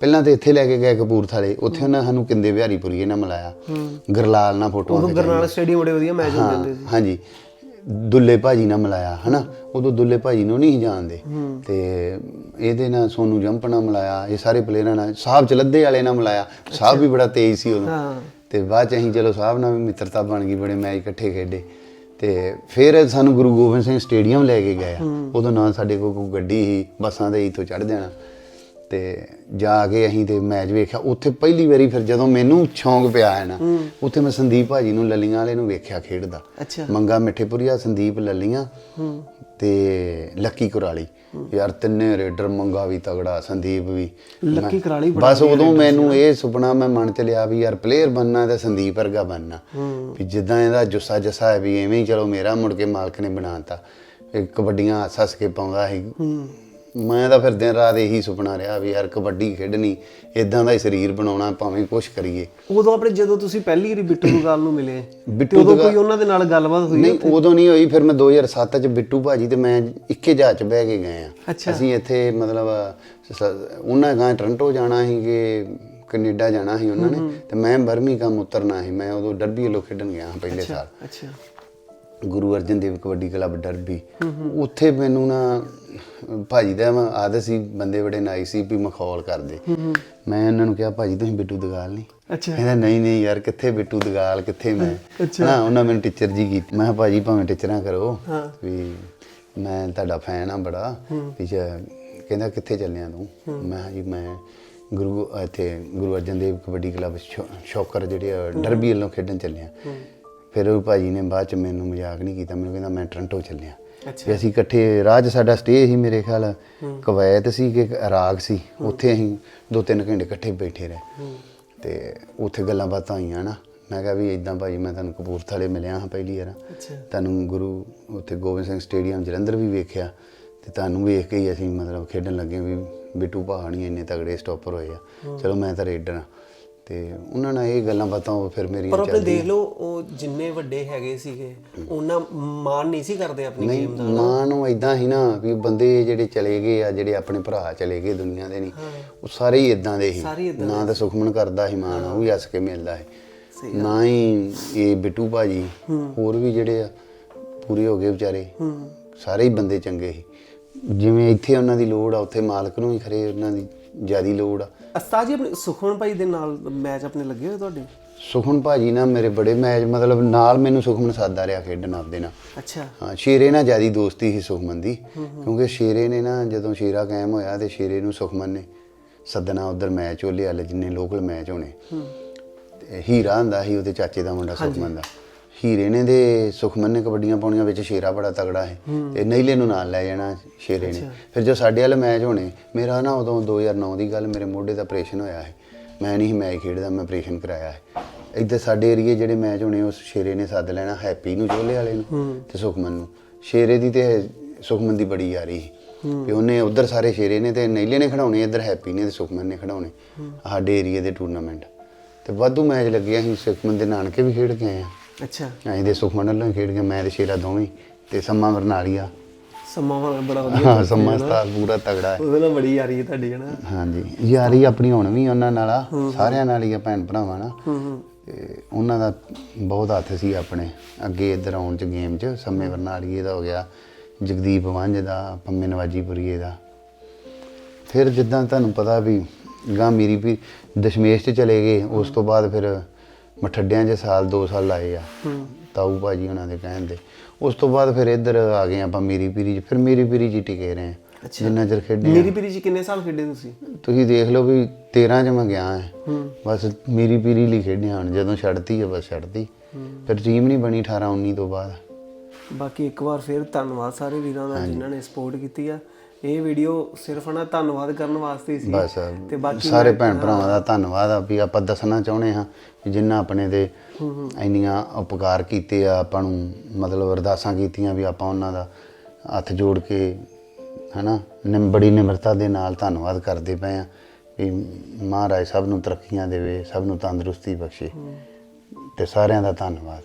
ਪਹਿਲਾਂ ਤੇ ਇੱਥੇ ਲੈ ਕੇ ਗਏ ਕਪੂਰਥਲੇ। ਉੱਥੇ ਉਹਨਾਂ ਸਾਨੂੰ ਕਿੰਦੇ ਬਿਹਾਰੀ ਪੁਰੀਏ ਨਾਲ ਮਿਲਾਇਆ। ਗਰਲਾਲ ਨਾਲ ਫੋਟੋਆਂ ਖਿਚਾਈਆਂ। ਗਰਨਾਲ ਸਟੇਡੀਅਮ ਬੜੇ ਵਧੀਆ ਮੈਚ ਹੁੰਦੇ ਸੀ। ਹਾਂਜੀ। ਦੁੱਲੇ ਭਾਜੀ ਨਾਲ ਮਿਲਾਇਆ ਹਨਾ? ਉਦੋਂ ਦੁੱਲੇ ਭਾਜੀ ਨੂੰ ਨਹੀਂ ਸੀ ਜਾਣਦੇ। ਤੇ ਇਹਦੇ ਨਾਲ ਸੋਨੂ ਜੰਪ ਨਾਲ ਮਿਲਾਇਆ ਇਹ ਸਾਰੇ ਪਲੇਅਰਾਂ ਨਾਲ ਸਾਹਿਬ ਚਲੱਦੇ ਵਾਲੇ ਨਾਲ ਮਿਲਾਇਆ। ਸਾਹਿਬ ਵੀ ਬੜਾ ਤੇਜ਼ ਸੀ ਉਦੋਂ। ਤੇ ਬਾਅਦ ਚ ਅਸੀਂ ਚਲੋ ਸਾਹਿਬ ਨਾਲ ਵੀ ਮਿੱਤਰਤਾ ਬਣ ਗਈ ਬੜੇ ਮੈਚ ਇਕੱਠੇ ਖੇਡੇ। ਤੇ ਫਿਰ ਸਾਨੂੰ ਗੁਰੂ ਗੋਬਿੰਦ ਸਿੰਘ ਸਟੇਡੀਅਮ ਲੈ ਕੇ ਗਏ ਆ। ਉਦੋਂ ਨਾ ਸਾਡੇ ਕੋਲ ਕੋਈ ਗੱਡੀ ਸੀ ਬੱਸਾਂ ਤੇ ਇੱਥੋਂ ਚੜ ਜਾਣਾ। ਤੇ ਜਾ ਕੇ ਅਸੀਂ ਤੇ ਮੈਚ ਵੇਖਿਆ। ਉੱਥੇ ਪਹਿਲੀ ਵਾਰੀ ਫਿਰ ਜਦੋਂ ਮੈਨੂੰ ਸ਼ੌਂਕ ਪਿਆ ਹੈ ਨਾ ਉੱਥੇ ਮੈਂ ਸੰਦੀਪ ਭਾਜੀ ਨੂੰ ਲੱਲੀਆਂ ਵਾਲੇ ਨੂੰ ਵੇਖਿਆ ਖੇਡਦਾ। ਮੰਗਾ ਮਿੱਠੇਪੁਰੀਆ ਸੰਦੀਪ ਲੱਲੀਆਂ ਤੇ ਲੱਕੀ ਕੁਰਾਲੀ। ਯਾਰ ਤਿੰਨੇ ਰੇਡਰ ਮੰਗਾ ਵੀ ਤਗੜਾ ਸੰਦੀਪ ਵੀ। ਲੱਕੀ ਕੁਰਾਲੀ ਬਸ ਉਦੋਂ ਮੈਨੂੰ ਇਹ ਸੁਪਨਾ ਮੈਂ ਮਨ ਚ ਲਿਆ ਵੀ ਯਾਰ ਪਲੇਅਰ ਬੰਨਾ ਤੇ ਸੰਦੀਪ ਵਰਗਾ ਬੰਨਾ ਵੀ ਜਿੱਦਾਂ ਇਹਦਾ ਜੁੱਸਾ ਜੱਸਾ ਹੈ ਵੀ ਐਵੇਂ ਹੀ ਚਲੋ ਮੇਰਾ ਮੁੜ ਕੇ ਮਾਲਕ ਨੇ ਬਣਾਤਾ ਕਬੱਡੀਆਂ ਹੱਸ ਹੱਸ ਕੇ ਪਾਉਂਦਾ ਸੀ। ਮੈਂ ਤਾਂ ਫਿਰ ਦਿਨ ਰਾਤ ਇਹੀ ਸੁਪਨਾ ਰਿਹਾ ਵੀ ਯਾਰ ਕਬੱਡੀ ਖੇਡਣੀ ਇਦਾਂ ਦਾ ਹੀ ਸਰੀਰ ਬਣਾਉਣਾ ਭਾਵੇਂ ਕੁਛ ਕਰੀਏ। ਉਦੋਂ ਆਪਣੇ ਜਦੋਂ ਤੁਸੀਂ ਪਹਿਲੀ ਵਾਰੀ ਬਿੱਟੂ ਦੁਗਾਲ ਨੂੰ ਮਿਲੇ ਬਿੱਟੂ ਉਦੋਂ ਕੋਈ ਉਹਨਾਂ ਦੇ ਨਾਲ ਗੱਲਬਾਤ ਹੋਈ ਨਹੀਂ ਉਦੋਂ ਨਹੀਂ ਹੋਈ ਫਿਰ ਮੈਂ 2007 ਚ ਬਿੱਟੂ ਭਾਜੀ ਤੇ ਮੈਂ ਇੱਕੇ ਜਹਾਜ਼ ਚ ਬਹਿ ਕੇ ਗਏ ਆ। ਅਸੀਂ ਇੱਥੇ ਮਤਲਬ ਉਹਨਾਂ ਗਾਂ ਟੋਰਾਂਟੋ ਜਾਣਾ ਸੀ ਕਿ ਕੈਨੇਡਾ ਜਾਣਾ ਸੀ ਉਹਨਾਂ ਨੇ ਤੇ ਮੈਂ ਬਰਮੀ ਕੰਮ ਉਤਰਨਾ ਸੀ। ਮੈਂ ਉਦੋਂ ਡਰਬੀ ਵੱਲੋਂ ਖੇਡਣ ਗਿਆ ਪਹਿਲੇ ਸਾਲ। ਅੱਛਾ। ਗੁਰੂ ਅਰਜਨ ਦੇਵ ਕਬੱਡੀ ਕਲੱਬ ਡਰਬੀ ਉੱਥੇ ਮੈਨੂੰ ਨਾ ਭਾਜੀ ਦਾ ਆਦਤ ਸੀ ਬੰਦੇ ਬੜੇ ਨਾਈ ਸੀ ਵੀ ਮਖੌਲ ਕਰਦੇ। ਮੈਂ ਉਹਨਾਂ ਨੂੰ ਕਿਹਾ ਭਾਜੀ ਤੁਸੀਂ ਬਿੱਟੂ ਦਗਾਲ ਨਹੀਂ ਅੱਛਾ। ਕਹਿੰਦਾ ਨਹੀਂ ਨਹੀਂ ਯਾਰ ਕਿੱਥੇ ਬਿੱਟੂ ਦਗਾਲ ਕਿੱਥੇ ਮੈਂ। ਨਾ ਉਹਨਾਂ ਮੈਨੂੰ ਟੀਚਰ ਜੀ ਕੀਤੀ। ਮੈਂ ਕਿਹਾ ਭਾਜੀ ਭਾਵੇਂ ਟੀਚਰਾਂ ਕਰੋ ਹਾਂ। ਵੀ ਮੈਂ ਤੁਹਾਡਾ ਫੈਨ ਆ ਬੜਾ। ਜੇ- ਕਹਿੰਦਾ ਕਿੱਥੇ ਚੱਲਿਆ ਤੂੰ? ਮੈਂ ਜੀ ਮੈਂ ਗੁਰੂ ਇੱਥੇ ਗੁਰੂ ਅਰਜਨ ਦੇਵ ਕਬੱਡੀ ਕਲੱਬ ਸ਼ੌਕਰ ਜਿਹੜੇ ਡਰਬੀ ਵੱਲੋਂ ਖੇਡਣ ਚੱਲਿਆ। ਫਿਰ ਉਹ ਭਾਜੀ ਨੇ ਬਾਅਦ ਚ ਮੈਨੂੰ ਮਜ਼ਾਕ ਨਹੀਂ ਕੀਤਾ ਮੈਨੂੰ ਕਹਿੰਦਾ ਮੈਂ ਟੋਰਾਂਟੋ ਚੱਲਿਆ। ਅੱਛਾ। ਵੀ ਅਸੀਂ ਇਕੱਠੇ ਰਾਹ 'ਚ ਸਾਡਾ ਸਟੇ ਸੀ ਮੇਰੇ ਖਿਆਲ। ਕਵੈਤ ਸੀ ਕਿ ਇਰਾਕ ਸੀ ਉੱਥੇ ਅਸੀਂ ਦੋ ਤਿੰਨ ਘੰਟੇ ਇਕੱਠੇ ਬੈਠੇ ਰਹੇ। ਤੇ ਉੱਥੇ ਗੱਲਾਂ ਬਾਤਾਂ ਹੋਈਆਂ ਨਾ ਮੈਂ ਕਿਹਾ ਵੀ ਇਦਾਂ ਭਾਜੀ ਮੈਂ ਤੁਹਾਨੂੰ ਕਪੂਰਥਲੇ ਮਿਲਿਆ ਹਾਂ ਪਹਿਲੀ ਵਾਰ। ਤੁਹਾਨੂੰ ਗੁਰੂ ਉੱਥੇ ਗੋਬਿੰਦ ਸਿੰਘ ਸਟੇਡੀਅਮ ਜਲੰਧਰ ਵੀ ਵੇਖਿਆ ਤੇ ਤੁਹਾਨੂੰ ਵੇਖ ਕੇ ਹੀ ਅਸੀਂ ਮਤਲਬ ਖੇਡਣ ਲੱਗੇ ਵੀ ਬਿੱਟੂ ਪਹਾਣੀ ਇੰਨੇ ਤਗੜੇ ਸਟਾਪਰ ਹੋਏ ਆ। ਚਲੋ ਮੈਂ ਤਾਂ ਰੇਡਰ ਆ ਤੇ ਉਹਨਾਂ ਨਾਲ ਇਹ ਗੱਲਾਂ ਬਾਤਾਂ ਉਹ ਫਿਰ ਮੇਰੀਆਂ ਪਰ ਆਪਣੇ ਦੇਖ ਲਓ ਉਹ ਜਿੰਨੇ ਵੱਡੇ ਹੈਗੇ ਸੀਗੇ ਉਹਨਾਂ ਮਾਣ ਨਹੀਂ ਸੀ ਕਰਦੇ ਆਪਣੀ ਗੇਮ ਦਾ ਮਾਂ ਨੂੰ ਇਦਾਂ ਹੀ ਨਾ ਵੀ ਬੰਦੇ ਜਿਹੜੇ ਚਲੇ ਗਏ ਆ ਜਿਹੜੇ ਆਪਣੇ ਭਰਾ ਚਲੇ ਗਏ ਦੁਨੀਆ ਦੇ ਨਹੀਂ ਉਹ ਸਾਰੇ ਹੀ ਇਦਾਂ ਦੇ ਹੀ ਹੀ ਨਾ ਤਾਂ ਸੁਖਮਨ ਕਰਦਾ ਸੀ ਮਾਂ ਨਾਲ ਉਹ ਵੀ ਹੱਸ ਕੇ ਮਿਲਦਾ ਹੈ ਨਾ ਹੀ ਇਹ ਬਿੱਟੂ ਭਾਜੀ ਹੋਰ ਵੀ ਜਿਹੜੇ ਆ ਪੂਰੇ ਹੋ ਗਏ ਵਿਚਾਰੇ। ਸਾਰੇ ਹੀ ਬੰਦੇ ਚੰਗੇ ਸੀ। ਜਿਵੇਂ ਇੱਥੇ ਉਹਨਾਂ ਦੀ ਲੋੜ ਆ ਉੱਥੇ ਮਾਲਕ ਨੂੰ ਵੀ ਖਰੇ ਉਹਨਾਂ ਦੀ ਜਿਆਦੀ ਲੋੜ ਆ। ਉਸਤਾਦ ਜੀ ਆਪਣੇ ਸੁਖਮਨ ਭਾਈ ਦੇ ਨਾਲ ਮੈਚ ਆਪਣੇ ਲੱਗੇ ਹੋਏ ਤੁਹਾਡੇ? ਸੁਖਮਨ ਭਾਜੀ ਨਾਲ ਮੇਰੇ ਬੜੇ ਮੈਚ ਮਤਲਬ ਨਾਲ ਮੈਨੂੰ ਸੁਖਮਨ ਸਾਦਾ ਰਿਹਾ ਖੇਡਣ ਆਪਦੇ ਨਾਲ। ਅੱਛਾ। ਹਾਂ ਸ਼ੇਰੇ ਨਾਲ ਜਿਆਦੀ ਦੋਸਤੀ ਸੀ ਸੁਖਮਨ ਦੀ ਕਿਉਂਕਿ ਸ਼ੇਰੇ ਨੇ ਨਾ ਜਦੋਂ ਸ਼ੇਰਾ ਕਾਇਮ ਹੋਇਆ ਤੇ ਸ਼ੇਰੇ ਨੂੰ ਸੁਖਮਨ ਨੇ ਸੱਦਣਾ ਉਧਰ ਮੈਚ ਉਹ ਲਿਆ ਜਿੰਨੇ ਲੋਕਲ ਮੈਚ ਹੋਣੇ ਤੇ ਹੀਰਾ ਹੁੰਦਾ ਸੀ ਉਹਦੇ ਚਾਚੇ ਦਾ ਮੁੰਡਾ ਸੁਖਮਨ ਦਾ। ਹੀਰੇ ਨੇ ਦੇ ਸੁਖਮਨ ਨੇ ਕਬੱਡੀਆਂ ਪਾਉਣੀਆਂ ਵਿੱਚ ਸ਼ੇਰਾ ਬੜਾ ਤਗੜਾ ਹੈ। ਤੇ ਨਈਲੇ ਨੂੰ ਨਾਲ ਲੈ ਜਾਣਾ ਸ਼ੇਰੇ ਨੇ। ਫਿਰ ਜੋ ਸਾਡੇ ਵਾਲੇ ਮੈਚ ਹੋਣੇ ਮੇਰਾ ਨਾ ਉਦੋਂ 2009 ਦੀ ਗੱਲ ਮੇਰੇ ਮੋਢੇ ਦਾ ਆਪਰੇਸ਼ਨ ਹੋਇਆ ਹੈ। ਮੈਂ ਨਹੀਂ ਮੈਚ ਖੇਡਦਾ ਮੈਂ ਆਪਰੇਸ਼ਨ ਕਰਾਇਆ ਹੈ। ਇੱਧਰ ਸਾਡੇ ਏਰੀਏ ਜਿਹੜੇ ਮੈਚ ਹੋਣੇ ਉਸ ਸ਼ੇਰੇ ਨੇ ਸੱਦ ਲੈਣਾ ਹੈਪੀ ਨੂੰ ਚੋਲੇ ਵਾਲੇ ਨੂੰ ਤੇ ਸੁਖਮਨ ਨੂੰ। ਸ਼ੇਰੇ ਦੀ ਤੇ ਸੁਖਮਨ ਦੀ ਬੜੀ ਯਾਰੀ ਵੀ ਉਹਨੇ ਉਧਰ ਸਾਰੇ ਸ਼ੇਰੇ ਨੇ ਤੇ ਨਈਲੇ ਨੇ ਖੜਾਉਣੇ ਇੱਧਰ ਹੈਪੀ ਨੇ ਤੇ ਸੁਖਮਨ ਨੇ ਖੜਾਉਣੇ ਸਾਡੇ ਏਰੀਏ ਦੇ ਟੂਰਨਾਮੈਂਟ। ਤੇ ਵਾਧੂ ਮੈਚ ਲੱਗਿਆ ਸੀ ਸੁਖਮਨ ਦੇ ਨਾਨਕੇ ਵੀ ਖੇਡ ਕੇ ਆਏ ਆ। ਅੱਛਾ। ਅਸੀਂ ਦੇ ਸੁਖਮਨ ਨਾਲ ਖੇਡ ਕੇ ਮੈਂ ਤੇ ਸ਼ੇਰਾ ਦੋਵੇਂ ਤੇ ਸੰਮਾ ਵਰਨਾਲੀਆ ਸਮਾਂ ਬੜਾ ਵਧੀਆ ਹਾਂ ਸੰਮਾ ਸਤਾਰ ਪੂਰਾ ਤਗੜਾ ਹੈ। ਉਹਦੇ ਨਾਲ ਬੜੀ ਯਾਰੀ ਹੈ ਤੁਹਾਡੀ ਹਨਾ ਹਾਂਜੀ ਯਾਰੀ ਆਪਣੀ ਹੁਣ ਵੀ ਉਹਨਾਂ ਨਾਲ ਆ ਸਾਰਿਆਂ ਨਾਲ ਹੀ ਆ ਭੈਣ ਭਰਾਵਾਂ ਨਾਲ। ਹੂੰ ਹੂੰ। ਤੇ ਉਹਨਾਂ ਦਾ ਬਹੁਤ ਹੱਥ ਸੀ ਆਪਣੇ ਅੱਗੇ ਇੱਧਰ ਆਉਣ ਚ ਗੇਮ ਚ ਸੰਮੇ ਵਰਨਾਲੀਏ ਦਾ ਹੋ ਗਿਆ ਜਗਦੀਪ ਵਾਂਝ ਦਾ ਪੰਮੇ ਨਵਾਜੀਪੁਰੀਏ ਦਾ। ਫਿਰ ਜਿੱਦਾਂ ਤੁਹਾਨੂੰ ਪਤਾ ਵੀ ਗਾਂ ਮੇਰੀ ਵੀ ਦਸ਼ਮੇਸ਼ ਚ ਚਲੇ ਗਏ ਉਸ ਤੋਂ ਬਾਅਦ ਫਿਰ ਮਠੱਡਿਆਂ 'ਚ ਸਾਲ 2 ਸਾਲ ਲਾਏ ਆ। ਤਾਊ ਭਾਜੀ ਉਹਨਾਂ ਦੇ ਕਹਿਣ ਦੇ। ਉਸ ਤੋਂ ਬਾਅਦ ਫਿਰ ਇੱਧਰ ਆ ਗਏ ਆਪਾਂ ਮੇਰੀ ਪੀਰੀ 'ਚ। ਫਿਰ ਮੇਰੀ ਪੀਰੀ 'ਚ ਹੀ ਟਿਕੇ ਰਹੇ ਆ। ਜਿੰਨਾ ਚਿਰ ਖੇਡੇ ਆ। ਮੇਰੀ ਪੀਰੀ ਜੀ ਕਿੰਨੇ ਸਾਲ ਖੇਡੇ ਤੁਸੀਂ? ਤੁਸੀਂ ਦੇਖ ਲਓ ਵੀ 13 ਚ ਮੈਂ ਗਿਆ ਹਾਂ। ਬਸ ਮੇਰੀ ਪੀਰੀ ਲਈ ਖੇਡਿਆ ਹੁਣ। ਜਦੋਂ ਛੱਡਤੀ ਹੈ ਬਸ ਛੱਡਤੀ। ਫਿਰ ਟੀਮ ਨਹੀਂ ਬਣੀ 18 19 ਤੋਂ ਬਾਅਦ। ਬਾਕੀ ਇੱਕ ਵਾਰ ਫਿਰ ਧੰਨਵਾਦ ਸਾਰੇ ਵੀਰਾਂ ਦਾ ਜਿਨ੍ਹਾਂ ਨੇ ਸਪੋਰਟ ਕੀਤੀ ਆ। ਇਹ ਵੀਡੀਓ ਸਿਰਫ ਨਾ ਧੰਨਵਾਦ ਕਰਨ ਵਾਸਤੇ ਹੀ ਸੀ। ਬਸ ਤੇ ਬਾਕੀ ਸਾਰੇ ਭੈਣ ਭਰਾਵਾਂ ਦਾ ਧੰਨਵਾਦ ਆ ਵੀ ਆਪਾਂ ਦੱਸਣਾ ਚਾਹੁੰਦੇ ਹਾਂ ਕਿ ਜਿਨ੍ਹਾਂ ਆਪਣੇ ਦੇ ਇੰਨੀਆਂ ਉਪਕਾਰ ਕੀਤੇ ਆ ਆਪਾਂ ਨੂੰ ਮਤਲਬ ਅਰਦਾਸਾਂ ਕੀਤੀਆਂ ਵੀ ਆਪਾਂ ਉਹਨਾਂ ਦਾ ਹੱਥ ਜੋੜ ਕੇ ਹਨਾ ਬੜੀ ਨਿਮਰਤਾ ਦੇ ਨਾਲ ਧੰਨਵਾਦ ਕਰਦੇ ਪਏ ਆ ਵੀ ਮਹਾਰਾਜ ਸਭ ਨੂੰ ਤਰੱਕੀਆਂ ਦੇਵੇ ਸਭ ਨੂੰ ਤੰਦਰੁਸਤੀ ਬਖਸ਼ੇ। ਤੇ ਸਾਰਿਆਂ ਦਾ ਧੰਨਵਾਦ।